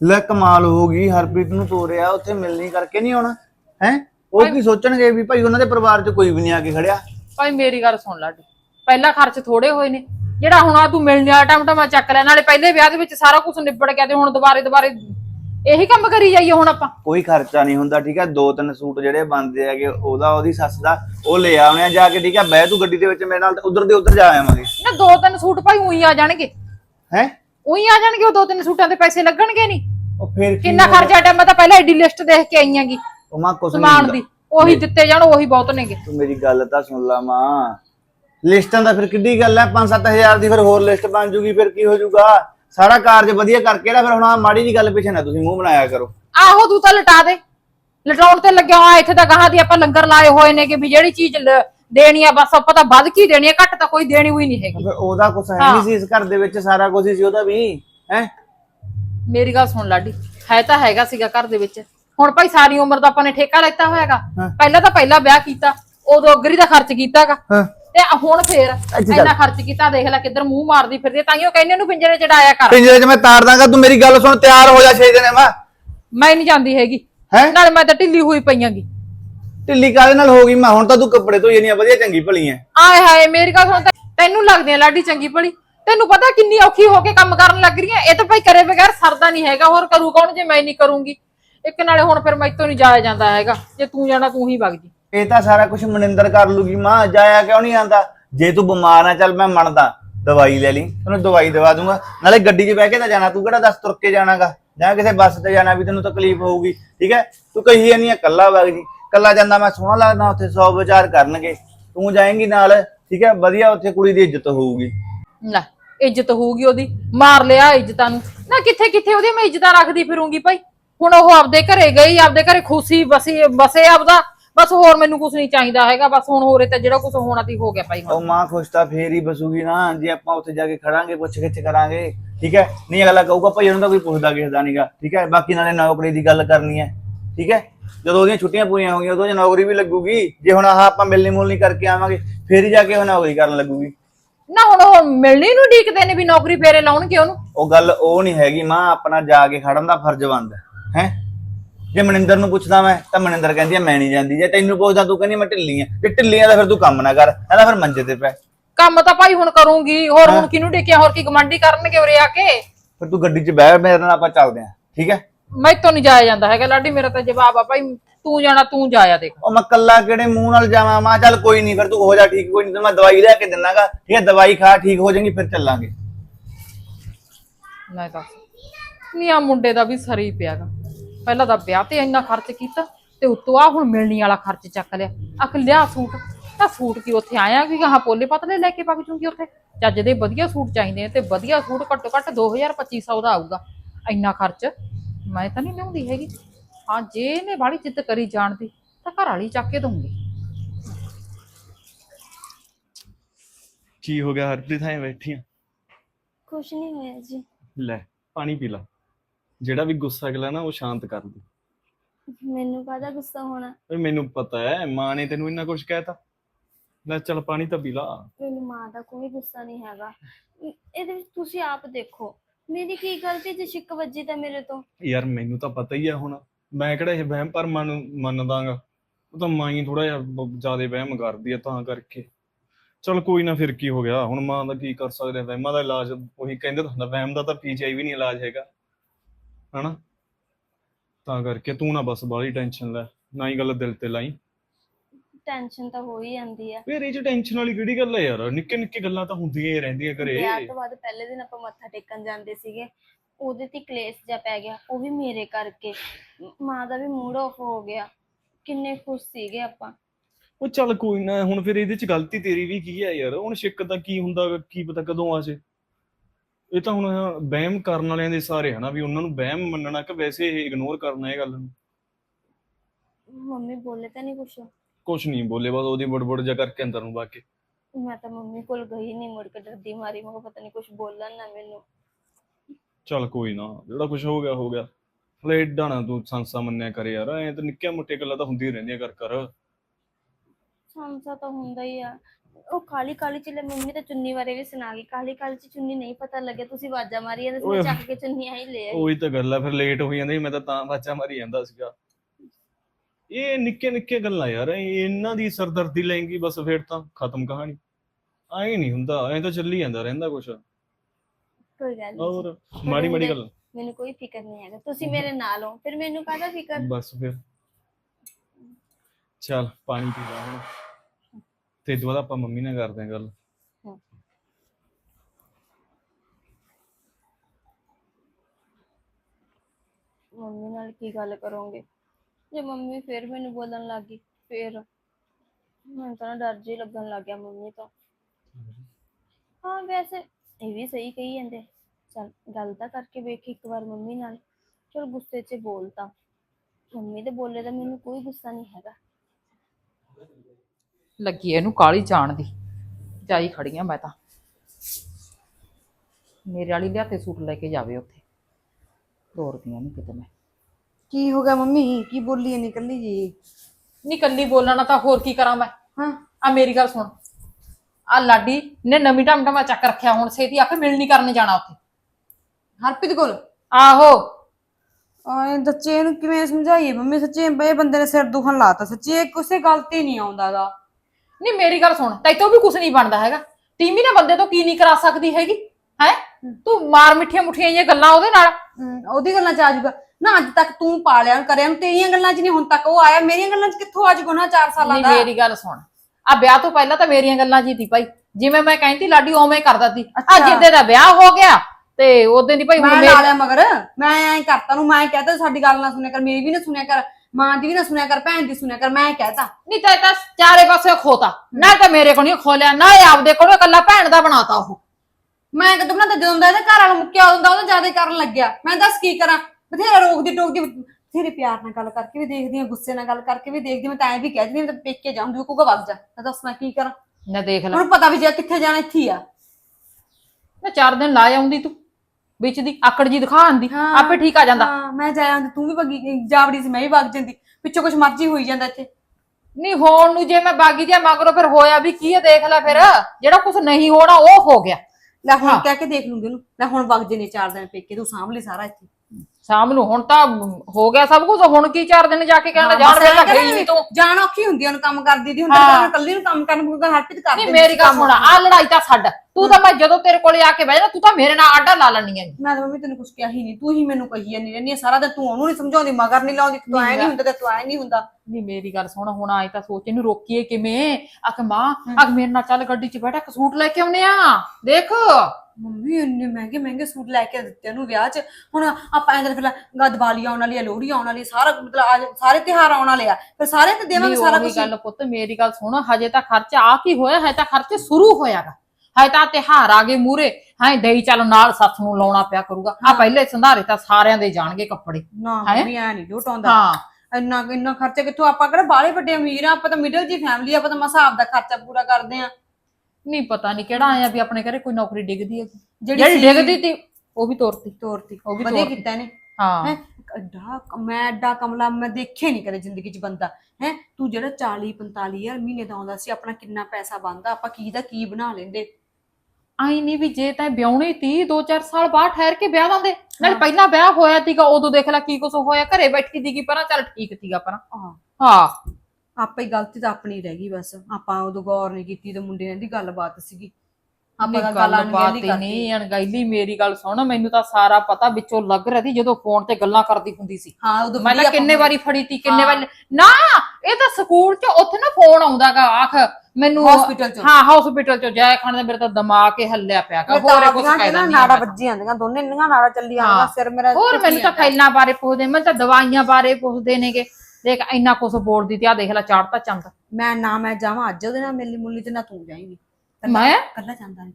ਲੈ ਕਮਾਲ ਹੋ ਗਈ ਹਰਪ੍ਰੀਤ ਨੂੰ ਤੋਰਿਆ ਉੱਥੇ ਮਿਲਣੀ ਕਰਕੇ ਨਹੀਂ ਆਉਣਾ। ਹੈ? ਉਹ ਕੀ ਸੋਚਣਗੇ ਵੀ ਭਾਈ ਉਹਨਾਂ ਦੇ ਪਰਿਵਾਰ 'ਚ ਕੋਈ ਵੀ ਨਹੀਂ ਆ ਕੇ ਖੜਿਆ? ਭਾਈ ਮੇਰੀ ਗੱਲ ਸੁਣ ਲਾਡੀ ਪਹਿਲਾ ਖਰਚ ਥੋੜੇ ਹੋਏ ਨੇ। ਜਿਹੜਾ ਹੁਣ ਆ ਤੂੰ ਮਿਲਣ ਵਾਲਾ ਟਾਈਮ ਟਾਈਮ ਚੱਕ ਲੈ ਨਾਲੇ ਪਹਿਲੇ ਵਿਆਹ ਦੇ ਵਿੱਚ ਸਾਰਾ ਕੁਝ ਨਿਬੜ ਗਿਆ ਤੇ ਹੁਣ ਦੁਬਾਰੇ ਦੁਬਾਰੇ ਇਹੀ ਕੰਮ ਕਰੀ ਜਾਈਏ ਹੁਣ ਆਪਾਂ। ਕੋਈ ਖਰਚਾ ਨਹੀਂ ਹੁੰਦਾ ਠੀਕ ਹੈ ਦੋ ਤਿੰਨ ਸੂਟ ਜਿਹੜੇ ਬਣਦੇ ਹੈਗੇ ਉਹਦਾ ਉਹਦੀ ਸੱਸ ਦਾ ਉਹ ਲੈ ਆਉਣੇ ਆ ਜਾ ਕੇ ਠੀਕ ਹੈ ਬਹਿ ਤੂੰ ਗੱਡੀ ਦੇ ਵਿੱਚ ਮੇਰੇ ਨਾਲ ਉਧਰ ਦੇ ਉਧਰ ਜਾ ਆਵਾਂਗੇ। ਨਾ ਦੋ ਤਿੰਨ ਸੂਟ ਭਾਈ ਉਹੀ ਆ ਜਾਣਗੇ। ਹੈ? ਉਹੀ ਆ ਜਾਣਗੇ ਉਹ ਦੋ ਤਿੰਨ ਸੂਟਾਂ ਦੇ ਪੈਸੇ ਲੱਗਣਗੇ ਨਹੀਂ। ਉਹ ਫਿਰ ਕੀ ਕਿੰਨਾ ਖਰਚਾ ਟਾਈਮ ਮੈਂ ਤਾਂ ਪਹਿਲਾਂ ਐਡੀ ਲਿਸਟ ਦੇਖ ਕੇ ਆਈ ਆਂਗੀ ਉਹ ਮਾਂ ਕੁਛ ਨਹੀਂ ਸਮਾਨ ਹੁੰਦਾ। ਦੀ ਉਹੀ ਦਿੱਤੇ ਜਾਣ ਉਹੀ ਬਹੁਤ ਨੇਗੇ। ਤੂੰ ਮੇਰੀ ਗੱਲ ਤਾਂ ਸੁਣ ਲਾ ਮਾਂ। ਲਿਸਟਾਂ ਦਾ ਫਿਰ ਕਿੱਡੀ ਗੱਲ ਹੈ 5-7000 ਦੀ ਫਿਰ ਹੋਰ ਲਿਸਟ ਬਣ ਜੂਗੀ ਫਿਰ ਕੀ ਹੋ ਜੂਗਾ? ਸਾਰਾ ਕਾਰਜ ਵਧੀਆ ਕਰਕੇ ਨਾ ਫਿਰ ਹੁਣ ਆਹ ਮਾੜੀ ਜੀ ਗੱਲ ਪਿੱਛੇ ਨਾ ਤੁਸੀਂ ਮੂੰਹ ਬਣਾਇਆ ਕਰੋ। ਆਹੋ ਤੂੰ ਤਾਂ ਲਟਾ ਦੇ। ਲਟਾਉਣ ਤੇ ਲੱਗਿਆ ਹੋਇਆ ਇੱਥੇ ਤਾਂ ਗਾਹਾਂ ਦੀ ਆਪਾਂ ਲੰਗਰ ਲਾਏ ਹੋਏ ਨੇ ਕਿ ਵੀ ਜਿਹੜੀ ਚੀਜ਼ ਲ- ਦੇਣੀ ਆ ਬਸ ਆਪਾਂ ਤਾਂ ਵੱਧ ਕੀ ਦੇਣੀ ਆ ਘੱਟ ਤਾਂ ਕੋਈ ਦੇਣੀ ਹੋਈ ਨਹੀਂ ਹੈਗੀ। ਫਿਰ ਉਹਦਾ ਕੁਛ ਹੈ ਹਾਂ। ਨਹੀਂ ਸੀ ਇਸ ਘਰ ਦੇ ਵਿੱਚ ਸਾਰਾ ਕੁਝ ਹੀ ਸੀ ਉਹਦਾ ਵੀ ਹੈ? ਮੇਰੀ ਗੱਲ ਸੁਣ ਲਾਡੀ ਹੈ ਤਾਂ ਹੈਗਾ ਸੀਗਾ ਘਰ ਦੇ ਵਿੱਚ। ਹੁਣ ਭਾਈ ਸਾਰੀ ਉਮਰ ਦਾ ਆਪਾਂ ਨੇ ਠੇਕਾ ਲੈਤਾ ਹੋਇਆਗਾ। ਹਾਂ। ਪਹਿਲਾਂ ਤਾਂ ਪਹਿਲਾਂ ਵਿਆਹ ਕੀਤਾ ਉਦੋਂ ਅਗਰੀ ਦਾ ਖਰਚ ਕੀਤਾਗਾ। ਹਾਂ। ਤੇ ਹੁਣ ਫੇਰ। ਇੰਨਾ ਖਰਚ ਕੀਤਾ ਦੇਖ ਲੈ ਕਿੱਧਰ ਮੂੰਹ ਮਾਰਦੀ ਫਿਰਦੀ ਤਾਂ ਉਹ ਕਹਿੰਦੇ ਨੂੰ ਪਿੰਜਰੇ ਚੜਾਇਆ ਕਰ। ਪਿੰਜਰੇ 'ਚ ਮੈਂ ਤਾਰ ਦਾਂਗਾ ਤੂੰ ਮੇਰੀ ਗੱਲ ਸੁਣ ਤਿਆਰ ਹੋ ਜਾ ਛੇ ਦਿਨੇ ਮਾਂ ਮੈਂ ਨਹੀਂ ਜਾਂਦੀ ਹੈਗੀ। ਹੈ? ਨਾਲੇ ਮੈਂ ਤਾਂ ਢਿੱਲੀ ਹੋਈ ਪਈਆਂਗੀ ਢਿੱਲੀ ਕਾਦੇ ਨਾਲ ਹੋ ਗਈ? ਮੈਂ ਹੁਣ ਤਾਂ ਤੂੰ ਕੱਪੜੇ ਧੋਈ ਨਹੀਂ ਵਧੀਆ ਚੰਗੀ ਭਲੀ ਐ। ਆਏ ਹਾਏ ਮੇਰੀ ਗੱਲ ਸੁਣ ਤੈ- ਤੈਨੂੰ ਲੱਗਦੀ ਆ ਲਾਡੀ ਚੰਗੀ ਭਲੀ? ਤੈਨੂੰ ਪਤਾ ਕਿੰਨੀ ਔਖੀ ਹੋ ਕੇ ਕੰਮ ਕਰਨ ਲੱਗ ਰਹੀ ਹੈ ਇਹ ਤਾਂ ਭਾਈ ਕਰੇ ਬਗੈਰ ਸਰਦਾ ਨਹੀਂ ਹੈਗਾ ਹੋਰ ਕਰੂ ਕੌਣ ਜੇ ਮੈਂ ਨਹੀਂ ਕਰੂੰਗੀ? ਇੱਕ ਨਾਲੇ ਹੁਣ ਫਿਰ ਮੈਥੋਂ ਨਹੀਂ ਜਾਇਆ ਜਾਂਦਾ ਹੈਗਾ ਜੇ ਤੂੰ ਜਾਣਾ ਤੂੰ ਹੀ ਵਗ ਜੀ। ਇਹ ਤਾਂ ਸਾਰਾ ਕੁਝ ਮਨਿੰਦਰ ਕਰ ਲੂਗੀ ਮਾਂ ਜਾਇਆ ਕਿਉਂ ਨਹੀਂ ਆਂਦਾ ਜੇ ਤੂੰ ਬਿਮਾਰ ਆ ਚੱਲ ਮੈਂ ਮੰਨਦਾ ਦਵਾਈ ਲੈ ਲਈ ਤੈਨੂੰ ਦਵਾਈ ਦਵਾ ਦੂੰਗਾ। ਨਾਲੇ ਗੱਡੀ 'ਚ ਬਹਿ ਕੇ ਤਾਂ ਜਾਣਾ ਤੂੰ ਕਿਹੜਾ ਦੱਸ ਤੁਰ ਕੇ ਜਾਣਾਗਾ? ਜਾਂ ਕਿਸੇ ਬੱਸ ਤੇ ਜਾਣਾ ਵੀ ਤੈਨੂੰ ਤਕਲੀਫ ਹੋਊਗੀ ਠੀਕ ਹੈ ਤੂੰ ਕਹੀ ਨਹੀਂ ਕੱਲਾ ਵਗ ਜੀ। ਕੱਲਾ ਜਾਂਦਾ ਮੈਂ ਸੋਹਣਾ ਲੱਗਦਾ ਉੱਥੇ ਸੌ ਵਿਚਾਰ ਕਰਨਗੇ। ਤੂੰ ਜਾਏਂਗੀ ਨਾਲ ਠੀਕ ਹੈ? ਵਧੀਆ ਉੱਥੇ ਕੁੜੀ ਦੀ ਇੱਜ਼ਤ ਹੋਊਗੀ। ਲੈ ਇੱਜ਼ਤ ਹੋਊਗੀ ਉਹਦੀ। ਮਾਰ ਲਿਆ ਇੱਜ਼ਤਾਂ ਨੂੰ। ਨਾ ਕਿੱਥੇ ਕਿੱਥੇ ਉਹਦੀ ਮੈਂ ਇੱਜ਼ਤਾਂ ਰੱਖਦੀ ਫਿਰੂੰਗੀ ਭਾਈ? ਹੁਣ ਉਹ ਆਪਦੇ ਘਰੇ ਗਈ ਆਪਦੇ ਘਰੇ ਖੁਸ਼ੀ ਬਸੀ ਬਸੇ ਆਪਦਾ। ਬਸ ਹੋਰ ਮੈਨੂੰ ਕੁਝ ਨਹੀਂ ਚਾਹੀਦਾ ਹੈਗਾ। ਬਸ ਹੁਣ ਹੋਰੇ ਤਾਂ ਜਿਹੜਾ ਕੁਝ ਹੋਣਾ ਤੀ ਹੋ ਗਿਆ ਭਾਈ ਹੁਣ। ਉਹ ਮਾਂ ਖੁਸ਼ ਤਾਂ ਫੇਰ ਹੀ ਬਸੂਗੀ ਨਾ। ਜੇ ਆਪਾਂ ਉੱਥੇ ਜਾ ਕੇ ਖੜਾਂਗੇ ਪੁੱਛ ਗਿੱਛ ਕਰਾਂਗੇ ਠੀਕ ਹੈ? ਨਹੀਂ ਅਗਲਾ ਕਹੂਗਾ ਭਾਈ ਉਹਨੂੰ ਤਾਂ ਕੋਈ ਪੁੱਛਦਾ ਕਿਸੇ ਨਹੀਂਗਾ ਠੀਕ ਹੈ? ਬਾਕੀ ਨਾਲੇ ਨੌਕਰੀ ਦੀ ਗੱਲ ਕਰਨੀ ਹੈ। ਠੀਕ ਹੈ? ਜਦੋਂ ਉਹਦੀਆਂ ਛੁੱਟੀਆਂ ਪੂਰੀਆਂ ਹੋ ਗਈਆਂ ਉਦੋਂ ਜੇ ਨੌਕਰੀ ਵੀ ਲੱਗੂਗੀ ਜੇ ਹੁਣ ਆਹ ਆਪਾਂ ਮਿਲਣੀ ਮੁਲਣੀ ਕਰਕੇ ਆਵਾਂਗੇ ਫੇਰ ਹੀ ਜਾ ਕੇ ਉਹ ਨੌਕਰੀ ਕਰਨ ਲੱਗੂਗੀ। ਨਾ ਹੁਣ ਉਹ ਮਿਲਣੀ ਨੂੰ ਢੀਕਦੇ ਨੇ ਵੀ ਨੌਕਰੀ ਫੇਰੇ ਲਾਉਣਗੇ ਉਹਨੂੰ। ਉਹ ਗੱਲ ਉਹ ਨਹੀਂ ਹੈਗੀ ਮਾਂ ਆਪਣਾ ਜਾ ਕੇ ਖੜਨ ਦਾ ਫਰਜ਼ ਬਣਦਾ ਹੈ ਜੇ ਮਨਿੰਦਰ ਨੂੰ ਪੁੱਛਦਾ ਮੈਂ ਤਾਂ ਮਨਿੰਦਰ ਕਹਿੰਦੀ ਆ ਮੈਂ ਨਹੀਂ ਜਾਂਦੀ। ਜੇ ਤੈਨੂੰ ਪੁੱਛਦਾ ਤੂੰ ਕਹਿੰਦੀ ਮੈਂ ਢਿੱਲੀ ਆ ਜੇ ਢਿੱਲੀ ਆ ਤਾਂ ਫਿਰ ਤੂੰ ਕੰਮ ਨਾ ਕਰ ਇਹਦਾ ਫਿਰ ਮੰਜੇ ਤੇ ਪੈ ਕੰਮ ਤਾਂ ਭਾਈ ਹੁਣ ਕਰੂੰਗੀ ਹੋਰ ਹੁਣ ਕਿਹਨੂੰ ਡਿੱਕਿਆ ਹੋਰ ਕੀ ਗਮੰਡੀ ਕਰਨਗੇ ਉਰੇ ਆ ਕੇ? ਫਿਰ ਤੂੰ ਗੱਡੀ 'ਚ ਬਹਿ ਮੇਰੇ ਨਾਲ ਆਪਾਂ ਚੱਲਦੇ ਆਂ ਠੀਕ ਹੈ? ਮੈਥੋਂ ਨਹੀਂ ਜਾਇਆ ਜਾਂਦਾ ਹੈਗਾ। ਲਾਡੀ ਮੇਰਾ ਤਾਂ ਜਵਾਬ ਆ ਭਾਈ ਤੂੰ ਜਾਣਾ ਤੂੰ ਜਾਇਆ ਦੇਖ। ਉਹ ਮੈਂ ਕੱਲਾ ਕਿਹੜੇ ਮੂੰਹ ਨਾਲ ਜਾਵਾਂ? ਮਾਂ ਚੱਲ ਕੋਈ ਨਹੀਂ ਫਿਰ ਤੂੰ ਹੋ ਜਾ ਠੀਕ ਕੋਈ ਨਹੀਂ ਤੇ ਮੈਂ ਦਵਾਈ ਲੈ ਕੇ ਦਿੰਨਾਗਾ। ਠੀਕ ਹੈ ਦਵਾਈ ਖਾ ਠੀਕ ਹੋ ਜਾਏਗੀ ਫਿਰ ਚੱਲਾਂਗੇ। ਨਹੀਂ ਤਾਂ ਨਹੀਂ ਆ ਮੁੰਡੇ ਦਾ ਵੀ ਸਰੀ ਪਿਆਗਾ। ਪਹਿਲਾਂ ਤਾਂ ਵਿਆਹ ਤੇ ਇੰਨਾ ਖਰਚ ਕੀਤਾ ਤੇ ਉੱਤੋਂ ਆ ਹੁਣ ਮਿਲਣੀ ਵਾਲਾ ਖਰਚ ਚੱਕ ਲਿਆ। ਅਖ ਲਿਆ ਸੂਟ ਤਾਂ ਸੂਟ ਕੀ ਉੱਥੇ ਆਇਆ ਕਿ ਹਾਂ ਪੋਲੇ ਪਤਲੇ ਲੈ ਕੇ ਪੱਕ ਜੂਗੀ ਉੱਥੇ? ਚੱਜ ਦੇ ਵਧੀਆ ਸੂਟ ਚਾਹੀਦੇ ਨੇ ਤੇ ਵਧੀਆ ਸੂਟ ਘੱਟੋ ਘੱਟ 2000 2500 ਦਾ ਆਊਗਾ। ਇੰਨਾ ਖਰਚ ਮੈਂ ਤਾਂ ਨਹੀਂ ਲਿਆਉਂਦੀ ਹੈਗੀ। ਹਾਂ ਜੇ ਇਹਨੇ ਬਾੜੀ ਜਿੱਦ ਕਰੀ ਜਾਣਦੀ ਤਾਂ ਘਰ ਵਾਲੀ ਚੱਕ ਕੇ ਦਊਂਗੀ। ਕੀ ਹੋ ਗਿਆ? ਹਰਪ੍ਰੀਤ ਐ ਬੈਠੀ ਆ। ਕੁਛ ਨਹੀਂ ਹੋਇਆ ਜੀ। ਲੈ ਪਾਣੀ ਪੀ ਲਾ। ਜਿਹੜਾ ਵੀ ਗੁੱਸਾ ਅਗਲਾ ਨਾ ਉਹ ਸ਼ਾਂਤ ਕਰ ਦੇ। ਮੈਨੂੰ ਕਾਹਦਾ ਗੁੱਸਾ ਹੋਣਾ? ਓਏ ਮੈਨੂੰ ਪਤਾ ਹੈ ਮਾਂ ਨੇ ਤੈਨੂੰ ਇੰਨਾ ਕੁਝ ਕਹਿਤਾ। ਲੈ ਚੱਲ ਪਾਣੀ ਤਾਂ ਪੀ ਲਾ। ਮੈਨੂੰ ਮਾਂ ਦਾ ਕੋਈ ਗੁੱਸਾ ਨਹੀਂ ਹੈਗਾ। ਇਹ- ਇਹਦੇ ਵਿੱਚ ਤੁਸੀਂ ਆਪ ਦੇਖੋ। ਮੇਰੀ ਕੀ ਗਲਤੀ ਜੇ ਸ਼ਿਕ ਵੱਜੀ ਤਾਂ ਮੇਰੇ ਤੋਂ? ਯਾਰ ਮੈਨੂੰ ਤਾਂ ਪਤਾ ਹੀ ਆ ਹੁਣ। ਮੈਂ ਕਿਹੜਾ ਇਹ ਵਹਿਮ ਭਰਮਾਂ ਨੂੰ ਮੰਨਦਾਗਾ। ਉਹ ਤਾਂ ਮਾਂ ਹੀ ਥੋੜਾ ਜਿਹਾ ਜ਼ਿਆਦਾ ਵਹਿਮ ਕਰਦੀ ਆ ਤਾਂ ਕਰਕੇ। ਚਲ ਕੋਈ ਨਾ ਫਿਰ ਕੀ ਹੋ ਗਿਆ। ਹੁਣ ਮਾਂ ਦਾ ਕੀ ਕਰ ਸਕਦੇ ਆ? ਵਹਿਮਾਂ ਦਾ ਇਲਾਜ ਉਹੀ ਕਹਿੰਦੇ ਤਾਂ ਹੁੰਦਾ, ਵਹਿਮ ਦਾ ਤਾਂ ਪੀਜੀਆਈ ਵੀ ਨਹੀਂ ਇਲਾਜ ਹੈਗਾ। ਹਨਾ? ਤਾਂ ਕਰਕੇ ਤੂੰ ਨਾ ਬਸ ਬਾਹਲੀ ਟੈਨਸ਼ਨ ਲੈ। ਨਾ ਹੀ ਗੱਲ ਦਿਲ ਤੇ ਲਾਈ। ਟੈਨਸ਼ਨ ਤਾਂ ਹੋ ਹੀ ਜਾਂਦੀ ਆ। ਫਿਰ ਇਹ ਚ ਟੈਨਸ਼ਨ ਵਾਲੀ ਕਿਹੜੀ ਗੱਲ ਹੈ ਯਾਰ? ਨਿੱਕੇ ਨਿੱਕੇ ਗੱਲਾਂ ਤਾਂ ਹੁੰਦੀਆਂ ਹੀ ਰਹਿੰਦੀਆਂ ਘਰੇ। ਵਿਆਹ ਤੋਂ ਬਾਅਦ ਪਹਿਲੇ ਦਿਨ ਆਪਾਂ ਮੱਥਾ ਟੇਕਣ ਜਾਂਦੇ ਸੀਗੇ। ਉਹਦੇ ਤੇ ਕਲੇਸ਼ ਜਿਹਾ ਪੈ ਗਿਆ। ਉਹ ਵੀ ਮੇਰੇ ਕਰਕੇ। ਮ- ਦਾ ਵੀ ਮੂਡ ਆਫ ਹੋ ਗਿਆ। ਕਿੰਨੇ ਖੁਸ਼ ਸੀਗੇ ਆਪਾਂ। ਉਹ ਚੱਲ ਕੋਈ ਨਾ ਹੁਣ ਫਿਰ ਇਹਦੇ ਚ ਗਲਤੀ ਤੇਰੀ ਵੀ ਕੀ ਹੈ ਯਾਰ? ਹੁਣ ਸ਼ਿੱਕ ਦਾ ਕੀ ਹੁੰਦਾ ਕੀ ਪਤਾ ਕਦੋਂ ਆ ਜੇ। ਇਹ ਤਾਂ ਹੁਣ ਵਹਿਮ ਕਰਨ ਵਾਲਿਆਂ ਦੇ ਸਾਰੇ ਹਨਾ ਵੀ ਉਹਨਾਂ ਨੂੰ ਵਹਿਮ ਮੰਨਣਾ ਕਿ ਵੈਸੇ ਇਹ ਇਗਨੋਰ ਕਰਨਾ ਇਹ ਗੱਲ ਨੂੰ। ਮੰਮੀ ਬੋਲੇ ਤਾਂ ਨਹੀਂ ਕੁਛ। ਕੁਛ ਨਹੀਂ ਬੋਲੇ ਬਸ ਉਹਦੀ ਬੜਬੜ ਜਾ ਕਰਕੇ ਅੰਦਰ ਨੂੰ ਬਾਕੀ ਮੈਂ ਤਾਂ ਮੰਮੀ ਕੋਲ ਗਈ ਨਹੀਂ ਮੁੜ ਕੇ ਡਰਦੀ ਮਾਰੀ ਮੈਂ ਕਿਹਾ ਪਤਾ ਨਹੀਂ ਕੁਛ ਬੋਲਣ ਨਾ ਮੈਨੂੰ। ਚੱਲ ਕੋਈ ਨਾ ਜਿਹੜਾ ਕੁਝ ਹੋ ਗਿਆ ਹੋ ਗਿਆ। ਫਲੇਡਾ ਨਾ ਤੂੰ ਸੰਸਾ ਮੰਨਿਆ ਕਰ ਯਾਰ ਐ ਤਾਂ ਨਿੱਕੀਆਂ ਮੋਟੀਆਂ ਗੱਲਾਂ ਤਾਂ ਹੁੰਦੀਆਂ ਰਹਿੰਦੀਆਂ ਕਰ ਕਰ। ਸਮਸਾ ਤਾਂ ਹੁੰਦਾ ਹੀ ਆ। ਉਹ ਕਾਲੀ ਕਾਲੀ ਚ ਲੈ ਮੰਮੀ ਤਾਂ ਚੁੰਨੀ ਬਾਰੇ ਵੀ ਸੁਣਾ ਗਈ ਕਾਲੀ ਕਾਲੀ ਚ ਚੁੰਨੀ ਨਹੀਂ ਪਤਾ ਲੱਗਿਆ ਤੁਸੀਂ ਆਵਾਜ਼ਾਂ ਮਾਰੀ ਜਾਂਦੇ ਸੀ ਮੈਂ ਓਏ। ਚੱਕ ਕੇ ਚੁੰਨੀ ਆਈ ਲੈ ਆਈ। ਉਹੀ ਤਾਂ ਗੱਲ ਆ ਫਿਰ ਲੇਟ ਹੋ ਜਾਂਦੀ ਮੈਂ ਤਾਂ ਤਾਂ ਬਾਚਾ ਮਾਰੀ ਜਾਂਦਾ ਸੀਗਾ। ਇਹ ਨਿੱਕੇ ਨਿੱਕੇ ਗੱਲਾਂ ਯਾਰ ਇਹ ਇਹਨਾਂ ਦੀ ਸਰਦਰਦੀ ਲੈਂਗੀ ਬਸ ਫਿਰ ਤਾਂ ਖਤਮ ਕਹਾਣੀ। ਐ ਨਹੀਂ ਹੁੰਦਾ ਐ ਤਾਂ ਚੱਲੀ ਜਾਂਦਾ ਰਹਿੰਦਾ ਕੁਛ। ਕੋਈ ਗੱਲ ਨਹੀਂ। ਹੋਰ ਮਾੜੀ ਮਾੜੀ ਗੱਲ। ਮੈਨੂੰ ਕੋਈ ਫਿਕਰ ਨਹੀਂ ਹੈਗਾ ਤੁਸੀਂ ਮੇਰੇ ਨਾਲ ਹੋ ਫਿਰ ਮੈਨੂੰ ਕਾਹਦਾ ਫਿਕਰ? ਬਸ ਫਿਰ। ਚੱਲ ਪਾਣੀ ਪੀ ਲਾ ਹੁਣ। ਤੇ ਦੁਬਾਰਾ ਆਪਾਂ ਮੰਮੀ ਨਾਲ ਕਰਦੇ ਆਂ ਗੱਲ। ਮੰਮੀ ਨਾਲ ਕੀ ਗੱਲ ਕਰੋਗੇ? ਜੇ ਮੰਮੀ ਫਿਰ ਮੈਨੂੰ ਬੋਲਣ ਲੱਗ ਗਈ, ਫਿਰ ਮੈਨੂੰ ਤਾਂ ਨਾ ਡਰ ਜਿਹਾ ਲੱਗਣ ਲੱਗ ਗਿਆ ਮੰਮੀ ਤੋਂ। ਹਾਂ, ਵੈਸੇ ਇਹ ਵੀ ਸਹੀ ਕਹੀ ਜਾਂਦੇ। ਚਲ ਗੱਲ ਤਾਂ ਕਰਕੇ ਵੇਖ ਇੱਕ ਵਾਰ ਮੰਮੀ ਨਾਲ। ਚਲ ਗੁੱਸੇ 'ਚ ਬੋਲਤਾ ਮੰਮੀ ਦੇ ਬੋਲੇ ਦਾ ਮੈਨੂੰ ਕੋਈ ਗੁੱਸਾ ਨਹੀਂ ਹੈਗਾ। ਲੱਗੀ ਇਹਨੂੰ ਕਾਲੀ ਜਾਣ ਦੀ। ਜਾਈ ਖੜੀਆਂ ਮੈਂ ਤਾਂ। ਮੇਰੇ ਵਾਲੀ ਲਿਆ ਤੇ ਸੂਟ ਲੈ ਕੇ ਜਾਵੇ ਉੱਥੇ। ਤੋਰਦੀਆਂ ਨਹੀਂ ਕਿਤੇ ਮੈਂ। ਕੀ ਹੋ ਗਿਆ ਮੰਮੀ? ਕੀ ਬੋਲੀ ਨਹੀਂ ਕੱਲੀ ਜੀ? ਨਹੀਂ ਕੱਲੀ ਬੋਲਣਾ ਤਾਂ ਹੋਰ ਕੀ ਕਰਾਂ ਮੈਂ? ਹਾਂ। ਆ ਮੇਰੀ ਗੱਲ ਸੁਣ। ਆ ਲਾਡੀ ਨੇ ਨਵੀਂ ਟਮਟਮਾ ਚੱਕ ਰੱਖਿਆ ਹੁਣ ਛੇਤੀ ਆਖੇ ਮਿਲਣੀ ਕਰਨ ਜਾਣਾ ਉੱਥੇ। ਹਰਪ੍ਰੀਤ ਕੋਲ? ਆਹੋ। ਆਏ ਬੱਚੇ ਨੂੰ ਕਿਵੇਂ ਸਮਝਾਈਏ ਮੰਮੀ? ਸੱਚੇ ਬਈ ਬੰਦੇ ਨੇ ਸਿਰ ਦੁਖਣ ਲਾਤਾ। ਸੱਚੇ ਕਿਸੇ ਗੱਲ ਤੇ ਨਹੀਂ ਆਉਂਦਾ ਦਾ ਨਹੀਂ ਮੇਰੀ ਗੱਲ ਸੁਣ। ਤੈਤੋਂ ਵੀ ਕੁਝ ਨਹੀਂ ਬਣਦਾ ਹੈਗਾ। ਟੀਮੀ ਨੇ ਬੰਦੇ ਤੋਂ ਕੀ ਨਹੀਂ ਕਰਾ ਸਕਦੀ ਹੈਗੀ? ਹੈ? ਤੂੰ ਮਾਰ ਮਿੱਠੀਆਂ ਮੁੱਠੀਆਂ ਜਿਹੀਆਂ ਗੱਲਾਂ ਉਹਦੇ ਨਾਲ। ਉਹਦੀ ਗੱਲਾਂ ਚ ਆ ਜਾਊਗਾ। ਨਾ ਅੱਜ ਤੱਕ ਤੂੰ ਪਾਲਿਆ ਕਰਿਆ ਨੂੰ ਤੇਰੀਆਂ ਗੱਲਾਂ ਚ ਨਹੀਂ ਹੁਣ ਤੱਕ ਉਹ ਆਇਆ ਮੇਰੀਆਂ ਗੱਲਾਂ ਚ ਕਿੱਥੋਂ ਆ ਜਾਊਗਾ ਨਾ 4 ਸਾਲਾਂ ਨਹੀਂ ਦਾ? ਮੇਰੀ ਗੱਲ ਸੁਣ। ਆ ਵਿਆਹ ਤੋਂ ਪਹਿਲਾਂ ਤਾਂ ਮੇਰੀਆਂ ਗੱਲਾਂ ਜੀ ਤੀ ਭਾਈ। ਜਿਵੇਂ ਮੈਂ ਕਹਿੰਦੀ ਲਾਡੀ ਉਵੇਂ ਕਰਦਾ ਸੀ। ਆ ਅੱਛਾ। ਜਿੱਦੇ ਦਾ ਵਿਆਹ ਹੋ ਗਿਆ ਤੇ ਉਹਦੇ ਦੀ ਭਾਈ ਹੁਣ ਮੈਂ ਮੇਰੀ ਲਾ ਲਿਆ ਮਗਰ। ਮੈਂ ਐਂ ਕਰਤਾ ਨੂੰ ਮੈਂ ਕਹਤਾ ਸਾਡੀ ਗੱਲ ਨਾ ਸੁਣਿਆ ਕਰ ਮੇਰੀ ਵੀ ਨਾ ਸੁਣਿਆ ਕਰ ਮਾਂ ਦੀ ਵੀ ਨਾ ਸੁਣਿਆ ਕਰ ਭੈਣ ਦੀ ਸੁਣਿਆ ਕਰ ਮੈਂ ਕਹਤਾ। ਨਹੀਂ ਤਾਂ ਇਹ ਤਾਂ ਚਾਰੇ ਪਾਸੇ ਖੋਤਾ। ਨਾ ਤਾਂ ਮੇਰੇ ਕੋਲ ਨਹੀਂ ਖੋਲਿਆ ਨਾ ਇਹ ਆਪਦੇ ਕੋਲ ਇਕੱਲਾ ਭੈਣ ਦਾ ਬਣਾਤਾ ਉਹ। ਮੈਂ ਕਦੋਂ ਨਾ ਜਦੋਂ ਦਾ ਇਹਦੇ ਘਰ ਵਾਲਾ ਮੁੱਕਿਆ ਹੁੰਦਾ ਉਹਦਾ ਜ਼ਿਆਦਾ ਕਰਨ ਲੱਗਿਆ। ਮੈਂ ਦੱਸ ਕੀ ਕਰਾਂ? ਬਥੇਰਾ ਰੋਕਦੀ ਟੋਕਦੀ ਬਥੇਰੇ ਪਿਆਰ ਨਾਲ ਗੱਲ ਕਰਕੇ ਵੀ ਦੇਖਦੀ ਆ ਗੁੱਸੇ ਨਾਲ ਗੱਲ ਕਰਕੇ ਵੀ ਦੇਖਦੀ ਮੈਂ ਤਾਂ ਐਂ ਵੀ ਕਹਿ ਦਿੰਦੀ ਮੈਂ ਤਾਂ ਪੇਕੇ ਜਾਊਂਗੀ ਕੂਗਾ ਵਗ ਜਾ। ਮੈਂ ਦੱਸ ਮੈਂ ਕੀ ਕਰਾਂ? ਨਾ ਦੇਖ ਲੈ। ਹੁਣ ਪਤਾ ਵੀ ਜੇ ਕਿੱਥੇ ਜਾਣਾ ਇੱਥੇ ਹੀ ਆ। ਨਾ ਚਾਰ ਦਿਨ ਲਾ ਆਉਂਦੀ ਤੂੰ ਵਿੱਚ ਦੀ ਆਕੜ ਜੀ ਦਿਖਾ ਆਂਦੀ ਹਾਂ। ਆਪੇ ਠੀਕ ਆ ਜਾਂਦਾ। ਹਾਂ ਮੈਂ ਜਾ ਆਉਂਦੀ ਤੂੰ ਵੀ ਵਗੀ ਜਾਵੜੀ ਸੀ ਮੈਂ ਵੀ ਵਗ ਜਾਂਦੀ ਪਿੱਛੋਂ ਕੁਛ ਮਰਜ਼ੀ ਹੋਈ ਜਾਂਦਾ ਇੱਥੇ। ਨਹੀਂ ਹੋਣ ਨੂੰ ਜੇ ਮੈਂ ਬਾਗੀ ਦੀ ਮਗਰੋਂ ਫਿਰ ਹੋਇਆ ਵੀ ਕੀ ਹੈ ਦੇਖ ਲੈ ਫਿਰ। ਜਿਹੜਾ ਕੁਝ ਨਹੀਂ ਹੋਣਾ ਉਹ ਹੋ ਗਿਆ। ਲੈ ਹੁਣ ਹਾਂ। ਕਹਿ ਕੇ ਦੇਖ ਲੂੰਗੀ ਉਹਨੂੰ। ਲੈ ਹੁਣ ਵਗ ਜੇ ਨੇ ਚਾਰ ਦਿਨ ਪੇਕੇ ਤੂੰ ਸਾਂਭ ਲਈ ਸਾਰਾ ਇੱਥੇ। ਸ਼ਾਮ ਨੂੰ ਹੁਣ ਤਾਂ ਹੋ ਗਿਆ ਸਭ ਕੁਝ ਹੁਣ ਕੀ ਚਾਰ ਦਿਨ ਜਾ ਕੇ ਕਹਿਣਾ ਜਾਣ ਵੇਲੇ ਤਾਂ ਗਈ ਨਹੀਂ ਤੂੰ। ਜਾਣ ਔਖੀ ਹੁੰਦੀ ਉਹਨੂੰ ਕੰਮ ਕਰਦੀ ਦੀ ਹੁਣ ਹਾਂ। ਤਾਂ ਕੱਲੀ ਨੂੰ ਕੰਮ ਕਰਨ ਪਊਗਾ ਹਰਪ੍ਰੀਤ ਕਰ ਨਹੀਂ ਦਿੰਦੀ ਮੇਰੀ ਗੱਲ ਕੰਮ। ਸੁਣ ਆ ਲੜਾਈ ਤਾਂ ਛੱਡ। ਤੂੰ ਤਾਂ ਮੈਂ ਜਦੋਂ ਤੇਰੇ ਕੋਲੇ ਆ ਕੇ ਬਹਿ ਜਾਣਾ ਤੂੰ ਤਾਂ ਮੇਰੇ ਨਾਲ ਆਡਾ ਲਾ ਲੈਣੀ ਹੈ ਮੈਂ ਤਾਂ ਮੰਮੀ ਤੈਨੂੰ ਕੁਝ ਕਿਹਾ ਹੀ ਨਹੀਂ ਤੂੰ ਹੀ ਮੈਨੂੰ ਕਹੀ ਜਾਂਦੀ ਰਹਿੰਦੀ ਸਾਰਾ ਦਿਨ ਤੂੰ ਉਹਨੂੰ ਨਹੀਂ ਸਮਝਾਉਂਦੀ ਮਗਰ ਨਹੀਂ ਲਾਉਂਦੀ ਤੂੰ ਐ ਨਹੀਂ ਹੁੰਦਾ ਤੇ ਤੂੰ ਐ ਨਹੀਂ ਹੁੰਦਾ। ਨਹੀਂ ਮੇਰੀ ਗੱਲ ਸੁਣ ਹੁਣ ਆਏ ਤਾਂ ਸੋਚ ਇਹਨੂੰ ਰੋਕੀਏ ਕਿਵੇਂ? ਆਖ ਮਾਂ ਆਖ ਮੇਰੇ ਨਾਲ ਚੱਲ ਗੱਡੀ 'ਚ ਬੈਠ ਇੱਕ ਸੂਟ ਲੈ ਕੇ ਆਉਨੇ ਆ। ਦੇਖ। ਮੰਮੀ ਇੰਨੇ ਮਹਿੰਗੇ ਮਹਿੰਗੇ ਸੂਟ ਲੈ ਕੇ ਦਿੱਤੇ ਉਹਨੂੰ ਵਿਆਹ 'ਚ। ਹੁਣ ਆਪਾਂ ਐਂ ਫਿਰ ਗਾ ਦੀਵਾਲੀ ਆਉਣ ਵਾਲੀ ਆ ਲੋਹੜੀ ਆਉਣ ਵਾਲੀ ਆ, ਸਾਰਾ ਮਤਲਬ ਆ ਸਾਰੇ ਤਿਉਹਾਰ ਆਉਣ ਵਾਲੇ ਆ। ਫਿਰ ਸਾਰੇ ਤੇ ਦੇਵਾਂਗੇ ਨਹੀਂ ਸਾਰਾ ਉਹੀ ਕੁਝ ਗੱਲ ਪੁੱਤ ਮੇਰੀ ਗੱਲ ਸੁਣ ਹਜੇ ਤਾਂ ਖਰਚ ਆ ਕੀ ਹੋਇਆ ਹੈ ਤਾਂ ਖਰਚ ਸ਼ੁਰੂ ਹੋਇਆਗਾ। ਹੈ ਤਾਂ ਤਿਹਾਰ ਆ ਗਏ ਮੂਰੇ ਹਾਂ ਦੇਈ ਚੱਲ ਨਾਲ ਸੱਸ ਨੂੰ ਲਾਉਣਾ ਪਿਆ ਕਰੂਗਾ। ਆ ਹਾਂ। ਪਹਿਲੇ ਸੰਧਾਰੇ ਤਾਂ ਸਾਰਿਆਂ ਦੇ ਜਾਣਗੇ ਕੱਪੜੇ। ਨਾ ਹੈਂ? ਮੰਮੀ ਐ ਨਹੀਂ ਲੋਟ ਆਉਂਦਾ। ਹਾਂ। ਇੰਨਾ ਇੰਨਾ ਖਰਚਾ ਕਿੱਥੋਂ ਆਪਾਂ ਕਿਹੜਾ ਬਾਲੇ ਵੱਡੇ ਅਮੀਰ ਆ ਆਪਾਂ ਤਾਂ ਮਿਡਲ ਜੀ ਫੈਮਿਲੀ ਆ ਆਪਾਂ ਤਾਂ ਮਸਾ ਆਪਦਾ ਖਰਚਾ ਪੂਰਾ ਕਰਦੇ ਆ। ਨਹੀਂ ਪਤਾ ਨਹੀਂ ਕਿਹੜਾ ਆਇਆ ਵੀ ਆਪਣੇ ਘਰੇ ਕੋਈ ਨੌਕਰੀ ਡਿੱਗਦੀ ਹੈ ਜਿਹੜੀ ਸੀ- ਡਿੱਗਦੀ ਤੀ ਉਹ ਵੀ ਤੋਰਤੀ। ਤੋਰਤੀ। ਉਹ ਵੀ ਵਧੀਆ ਤੋਰਤੀ। ਕੀਤਾ ਇਹਨੇ। ਹਾਂ। ਐਡਾ ਮੈਂ ਐਡਾ ਕਮਲਾ ਮੈਂ ਦੇਖਿਆ ਨਹੀਂ ਕਦੇ ਜ਼ਿੰਦਗੀ 'ਚ ਬੰਦਾ। ਹੈ? ਤੂੰ ਜਿਹੜਾ 40 45 ਹਜ਼ਾਰ ਮਹੀਨੇ ਦਾ ਆਉਂਦਾ ਸੀ ਆਪਣਾ ਕਿੰਨਾ ਪੈਸਾ ਬਣਦਾ ਆਪਾਂ ਕੀ ਦਾ ਕੀ ਬਣਾ ਲੈਂਦੇ? ਆਈ ਨਹੀਂ ਵੀ ਜੇ ਤਾਂ ਵਿਆਹਣੇ ਤੀ 2-4 ਸਾਲ ਬਾਅਦ ਠਹਿਰ ਕੇ ਵਿਆਹ ਦਿੰਦੇ। ਨਾਲ ਹਾਂ। ਪਹਿਲਾਂ ਵਿਆਹ ਹੋਇਆ ਤੀਗਾ ਉਦੋਂ ਦੇਖ ਲੈ ਕੀ ਕੁਝ ਹੋਇਆ। ਘਰੇ ਬੈਠੀ ਦੀਗੀ ਪਰਾਂ ਚੱਲ ਠੀਕ ਤੀਗਾ ਪਰਾਂ। ਹਾਂ। ਹਾਂ। ਆਪੇ ਹੀ ਗਲਤੀ ਤਾਂ ਆਪਣੀ ਰਹਿ ਗਈ ਬਸ। ਆਪਾਂ ਉਦੋਂ ਗੌਰ ਨਹੀਂ ਕੀਤੀ ਤੇ ਮੁੰਡੇ ਨੇ ਦੀ ਗੱਲਬਾਤ ਸੀਗੀ। ਆਪਾਂ ਤਾਂ ਗੱਲ ਅਣਗਹਿਲੀ ਹੀ ਨਹੀਂ ਅਣਗਹਿਲੀ ਮੇਰੀ ਗੱਲ ਸੁਣ ਮੈਨੂੰ ਤਾਂ ਸਾਰਾ ਪਤਾ ਵਿੱਚੋਂ ਲੱਗ ਰਹੀ ਜਦੋਂ ਫੋਨ ਤੇ ਗੱਲਾਂ ਕਰਦੀ ਹੁੰਦੀ ਸੀ। ਹਾਂ ਉਦੋਂ ਮੈਂ ਕਿੰਨੇ ਵਾਰੀ ਫੜੀ ਤੀ ਕਿੰਨੇ। ਵਾਰੀ ਨਾ ਇਹ ਤਾਂ ਸਕੂਲ 'ਚ ਉੱਥੇ ਨਾ ਫੋਨ ਆਉਂਦਾਗਾ ਆਖ ਮੈਨੂੰ ਹਸਪੀਟਲ 'ਚ। ਹਾਂ ਹਸਪੀਟਲ 'ਚ ਜਾਇ ਖਾਣ ਦਾ ਮੇਰਾ ਤਾਂ ਦਿਮਾਗ ਹੀ ਹੱਲਿਆ ਪਿਆਗਾ ਹੋਰ ਕੁਝ ਕਹਿਦਾ ਨਹੀਂ ਨਾੜਾ ਵੱਜੀ ਜਾਂਦੀਆਂ ਦੋਨੇ ਇੰਨੀਆਂ ਨਾੜਾ ਚੱਲੀ। ਆਉਂਦਾ ਸਿਰ ਮੇਰਾ ਹੋਰ ਮੈਨੂੰ ਤਾਂ। ਫਾਈਲਾਂ ਬਾਰੇ ਪੁੱਛਦੇ ਮੈਂ ਤਾਂ ਦਵਾਈਆਂ ਬਾਰੇ ਪੁੱਛਦੇ ਨੇਗੇ। ਦੇਖ ਇੰਨਾ ਕੁਝ ਬੋਲਦੀ ਤੇ ਆ ਦੇਖ ਲੈ ਚਾੜਤਾ ਚੰਦ। ਮੈਂ ਨਾ ਮੈਂ ਜਾਵਾਂ ਅੱਜ ਉਹਦੇ ਨਾਲ ਮਿਲਣੀ ਮੁਲਣੀ ਤੇ ਨਾ ਤੂੰ ਜਾਏਂਗੀ। ਮੈਂ? ਕੱਲਾ ਜਾਂਦਾ ਨਹੀਂ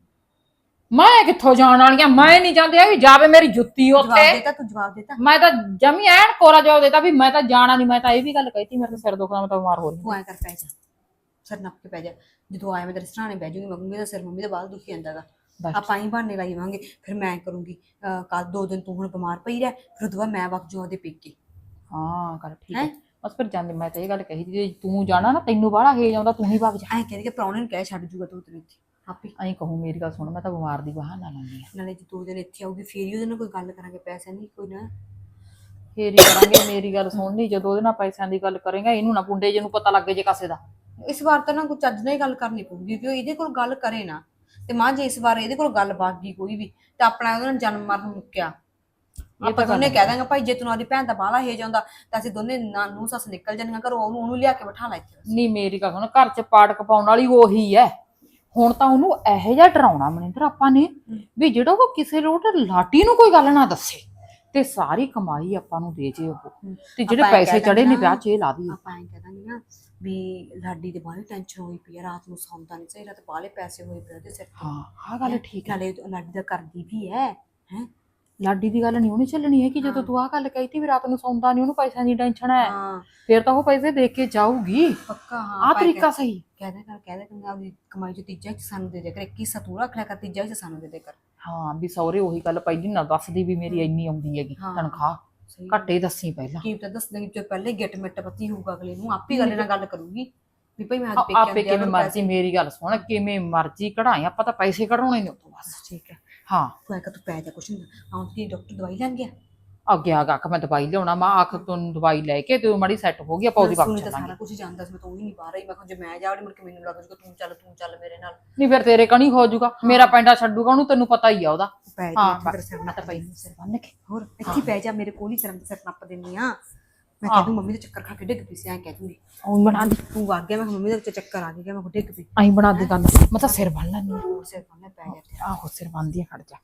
ਮੈਂ ਕਿੱਥੋਂ ਜਾਣ ਵਾਲੀਆਂ? ਮੈਂ ਨਹੀਂ ਜਾਂਦੀ ਹੈਗੀ ਜਾਵੇ ਮੇਰੀ ਜੁੱਤੀ ਜਵਾਬ ਉੱਥੇ ਦੇਤਾ ਤੂੰ ਜਵਾਬ ਦੇਤਾ ਮੈਂ ਤਾਂ ਜਮੀ ਐਨ ਕੋਰਾ ਜਵਾਬ ਦੇਤਾ ਵੀ ਮੈਂ ਤਾਂ ਜਾਣਾ ਨਹੀਂ ਮੈਂ ਤਾਂ ਇਹ ਵੀ ਗੱਲ ਕਹੀਤੀ ਮੇਰੇ ਤਾਂ ਸਿਰ ਦੁਖਦਾ ਮੈਂ ਤਾਂ ਬਿਮਾਰ ਹੋ ਰਹੀ ਹਾਂ। ਤੂੰ ਐ ਕਰ ਪੈ ਜਾ। ਸਿਰ ਨੱਪ ਕੇ ਪੈ ਜਾ। ਜਦੋਂ ਆਇਆ ਮੈਂ ਤੇਰੇ ਸਰਾਣੇ ਬਹਿ ਜੂਗੀ ਮੰਮੀ ਦਾ ਸਿਰ ਮੰਮੀ ਦਾ ਬਾਹਰ ਦੁਖੀ ਜਾਂਦਾਗਾ ਬਸ। ਆਪਾਂ ਹੀ ਬਹਾਨੇ ਲਾਈਵਾਂਗੇ ਫਿਰ ਮੈਂ ਕਰੂੰਗੀ ਕੱਲ ਦੋ ਦਿਨ ਤੂੰ ਹੁਣ ਬਿਮਾਰ ਪਈ ਰਹਿ ਫਿਰ ਉਹਦੇ ਬਾਅਦ ਮੈਂ ਵਗ ਜਾਉਂ ਉਹਦੇ ਪੇਕੇ। ਹਾਂ ਕਰ ਠੀਕ ਹੈਂ? ਹੈ? ਬਸ ਫਿਰ ਜਾਂਦੇ ਮੈਂ ਤਾਂ ਇਹ ਗੱਲ ਕਹੀ ਜੇ ਤੂੰ ਜਾਣਾ ਨਾ ਤੈਨੂੰ ਬਾਹਲਾ ਹੇਜ ਆਉਂਦਾ ਤੂੰ ਹੀ ਭੱਜ ਜਾ। ਐਂ ਕਹਿੰਦੇ ਕਿ ਪ੍ਰਾਹੁਣੇ ਨੂੰ ਕਹਿ ਛੱਡ ਜੂਗਾ ਤੂੰ ਤੇਰੇ ਇੱਥੇ ਆਪੇ। ਐਂ ਕਹੂੰ ਮੇਰੀ ਗੱਲ ਸੁਣ ਮੈਂ ਤਾਂ ਬਿਮਾਰ ਦੀ ਬਹਾਨਾ ਲਾਉਂਦੀ ਆ ਨਾਲੇ ਜੇ ਦੋ ਦਿਨ ਇੱਥੇ ਆਊਗੀ ਫੇਰ ਹੀ ਉਹਦੇ ਨਾਲ ਕੋਈ ਗੱਲ ਕਰਾਂਗੇ ਪੈਸਿਆਂ ਦੀ ਕੋਈ ਨਾ। ਫੇਰ ਹੀ ਕਰਾਂਗੇ ਮੇਰੀ ਗੱਲ ਸੁਣਨੀ ਜਦੋਂ ਉਹਦੇ ਨਾਲ ਪੈਸਿਆਂ ਦੀ ਗੱਲ ਕਰੇਗਾ ਇਹਨੂੰ ਨਾ ਪੁੰਡੇ ਜੇ ਨੂੰ ਪਤਾ ਲੱਗੇ ਜੇ ਕਾਸੇ ਦਾ। ਇਸ ਵਾਰ ਤਾਂ ਨਾ ਕੋਈ ਚੱਜ ਨਾਲ ਹੀ ਗੱਲ ਕਰਨੀ ਪਊਗੀ ਕਿਉਂਕਿ ਇਹਦੇ ਕੋਲ ਗੱਲ ਕਰੇ ਨਾ। ਤੇ ਮਾਂ ਜੇ ਇਸ ਵਾਰ ਇਹਦੇ ਕੋਲ ਗੱਲ ਬਾਤ ਗਈ ਕੋਈ ਵੀ ਤਾਂ ਆਪਣਾ ਉਹਦੇ ਨਾਲ ਜਨਮ ਮਰਨ ਮੁੱਕਿਆ। ਆਪਾਂ ਦੋਨੇ। ਕਹਿ ਦਾਂਗੇ ਭਾਈ ਜੇ ਤੂੰ ਆਪਦੀ ਭੈਣ ਦਾ ਬਾਹਲਾ ਹੇਜ ਆਉਂਦਾ ਤਾਂ ਅਸੀਂ ਦੋਨੇ ਨਾਨੂ ਸੱਸ ਨਿਕਲ ਜਾਣੀਆਂ ਘਰੋਂ ਉਹਨੂੰ ਉਹਨੂੰ ਲਿਆ ਕੇ ਬਿਠਾ ਲੈ ਇੱਥੇ ਨਹੀਂ ਮੇਰੀ ਗੱਲ ਸੁਣ ਘਰ ਚ ਪਾੜਕ ਪਾਉਣ ਵਾਲੀ ਉਹੀ ਐ। ਹੁਣ ਤਾਂ ਉਹਨੂੰ ਇਹੋ ਜਿਹਾ ਡਰਾਉਣਾ ਮਨਿੰਦਰ ਆਪਾਂ ਨੇ ਵੀ ਜਿਹੜਾ ਉਹ ਕਿਸੇ ਰੋਟ ਲਾਟੀ ਨੂੰ ਕੋਈ ਗੱਲ ਨਾ ਦੱਸੇ ਤੇ ਸਾਰੀ ਕਮਾਈ ਆਪਾਂ ਨੂੰ ਦੇ ਜੇ ਉਹ। ਤੇ ਜਿਹੜੇ ਆਪਾਂ ਇਹ ਪੈਸੇ ਕਹਿ ਚੜੇ ਨੇ ਵਿਆਹ 'ਚ ਇਹ ਲਾ ਦੀ ਆਪਾਂ ਐਂ ਕਹਿ ਦਾਂਗੇ ਨਾ ਵੀ ਲਾਡੀ ਦੇ ਬਾਹਲੇ ਟੈਨਸ਼ਨ ਹੋਈ ਪਈ ਆ ਰਾਤ ਨੂੰ ਸੌਂਦਾ ਨਹੀਂ ਸਹੀ ਰਾਤ ਬਾਹਲੇ ਪੈਸੇ ਹੋਏ ਪਏ ਉਹਦੇ ਸਿਰ ਤੇ। ਹਾਂ ਆਹ ਗੱਲ ਠੀਕ ਹੈ। ਨਾਲੇ ਲਾਡੀ ਦਾ ਕਰਦੀ ਵੀ ਹੈ ਹੈ? ਲਾਡੀ ਦੀ ਗੱਲ ਨਹੀਂ ਉਹਨੇ ਚੱਲਣੀ ਹੈ ਕਿ ਜਦੋਂ ਤੂੰ ਆਹ ਗੱਲ ਕਹੀਤੀ ਵੀ ਰਾਤ ਨੂੰ ਸੌਂਦਾ ਨਹੀਂ ਉਹਨੂੰ ਪੈਸਿਆਂ ਦੀ ਟੈਨਸ਼ਨ ਹੈ। ਹਾਂ। ਫਿਰ ਤਾਂ ਉਹ ਪੈਸੇ ਦੇ ਕੇ ਜਾਊਗੀ। ਪੱਕਾ ਹਾਂ ਆਹ ਤਰੀਕਾ ਸਹੀ। ਕਹਿ ਦੇ ਕਰ ਕਹਿ ਦੇ ਕਿ ਆਪਦੀ ਕਮਾਈ ਚੋਂ ਤੀਜਾ ਹਿੱਸਾ ਸਾਨੂੰ ਦੇ ਦੇ ਕਰ ਇੱਕ ਹਿੱਸਾ ਤੂੰ ਰੱਖ ਲਿਆ ਕਰ ਤੀਜਾ ਹਿੱਸਾ ਸਾਨੂੰ ਦੇ ਦੇ ਕਰ। ਹਾਂ ਵੀ ਸਹੁਰੇ ਉਹੀ ਗੱਲ ਪਹਿਲੀ ਨਾ ਦੱਸਦੀ ਵੀ ਮੇਰੀ ਇੰਨੀ ਆਉਂਦੀ ਹੈਗੀ ਹਾਂ। ਤਨਖਾਹ। ਸਹੀ ਘੱਟੇ ਦੱਸੀ ਪਹਿਲਾਂ। ਕੀ ਤਾਂ ਦੱਸ ਦੇਂਗੇ ਜੋ ਪਹਿਲੇ ਗਿੱਟ ਮਿੱਟ ਪੱਤੀ ਹੋਊਗਾ ਅਗਲੇ ਨੂੰ ਆਪੇ ਗੱਲ ਨਾਲ ਗੱਲ ਕਰੂਗੀ। ਵੀ ਭਾਈ ਮੈਂ ਪੇਕਿਆਂ ਆਪੇ ਕਿਵੇਂ ਮਰਜ਼ੀ ਮੇਰੀ ਗੱਲ ਸੁਣ ਕਿਵੇਂ ਮਰਜ਼ੀ ਕਢਾਏ ਆਪਾਂ ਤਾਂ ਪੈਸੇ ਕਢਾਉਣੇ ਨੇ ਉਤੋਂ ਬਸ। ਠੀਕ ਹੈ। ਹਾਂ। ਤੂੰ ਐ ਕਰ ਤੂੰ ਪੈ ਜਾ ਕੁਛ ਨਹੀਂ ਆਉਂ ਕੀ ਡਾਕਟਰ ਦਵਾਈ ਲੈਣ ਗਿਆ? ਅੱਗੇ ਆ ਅੱਖ ਮੈਂ ਦਵਾਈ ਲਿਆਉਣਾ ਮੈਂ ਅੱਖ ਤੋਂ ਦਵਾਈ ਲੈ ਕੇ ਤੇ ਮੜੀ ਸੈੱਟ ਹੋ ਗਈ ਆਪਾਂ ਉਹਦੀ ਸੁਣੀ ਵਕਤ ਤਾਂ ਸਾਰਾ ਚੱਲਾਂਗੇ। ਕੁਝ ਜਾਣਦਾ ਸੀ ਮੈਂ ਤਾਂ ਉਹ ਹੀ ਨਹੀਂ ਬਾਹਰ ਆਈ। ਮੈਂ ਕਿਹਾ ਜੇ ਮੈਂ ਜਾਵੜੀ ਮੁੜ ਕੇ ਮੈਨੂੰ ਲੱਗ ਜੂਗਾ ਤੂੰ ਚੱਲ ਤੂੰ ਚੱਲ ਮੇਰੇ ਨਾਲ। ਨਹੀਂ ਫਿਰ ਤੇਰੇ ਕਣੀ ਹੋ ਜਾਊਗਾ। ਮੇਰਾ ਪੈਂਡਾ ਛੱਡੂਗਾ ਉਹਨੂੰ ਤੈਨੂੰ ਪਤਾ ਹੀ ਆ ਉਹਦਾ। ਪੈ ਹਾਂ ਜਾ ਤੇਰੇ ਸਿਰ ਮੈਂ ਨੱਪ ਤਾਂ ਪਈ ਨੂੰ ਸਿਰ ਬੰਨ ਕੇ। ਹੋਰ ਇੱਥੇ ਪੈ ਜਾ ਮੇਰੇ ਕੋਲ ਹੀ ਸਿਰ ਸਿਰ ਨੱਪ ਦਿੰਨੀ ਆ ਮੈਂ। ਕਹਿ ਦੂੰ ਮੰਮੀ ਦੇ ਚੱਕਰ ਖਾ ਕੇ ਡਿੱਗ ਪਈ ਸੀ ਐਂ ਕਹਿ ਦੂੰਗੀ ਉਹ ਬਣਾ ਦੀ ਤੂੰ ਵਗ ਗਿਆ ਮੈਂ ਕਿਹਾ ਮੰਮੀ ਦੇ ਵਿੱਚ ਚੱਕਰ ਆ ਗਿਆ ਮੈਂ ਕਿਹਾ ਡਿੱਗ ਪਈ। ਐਂ ਬਣਾ ਦੀ ਗੱਲ। ਮੈਂ ਤਾਂ ਸਿਰ ਬੰਨ ਲੈਣੀ ਹੋਰ ਸਿਰ ਬੰਨ੍ਹ ਪੈ ਤੇ ਆਹੋ ਸਿਰ ਬੰਨਦੀ ਆ ਖੜ ਜਾ।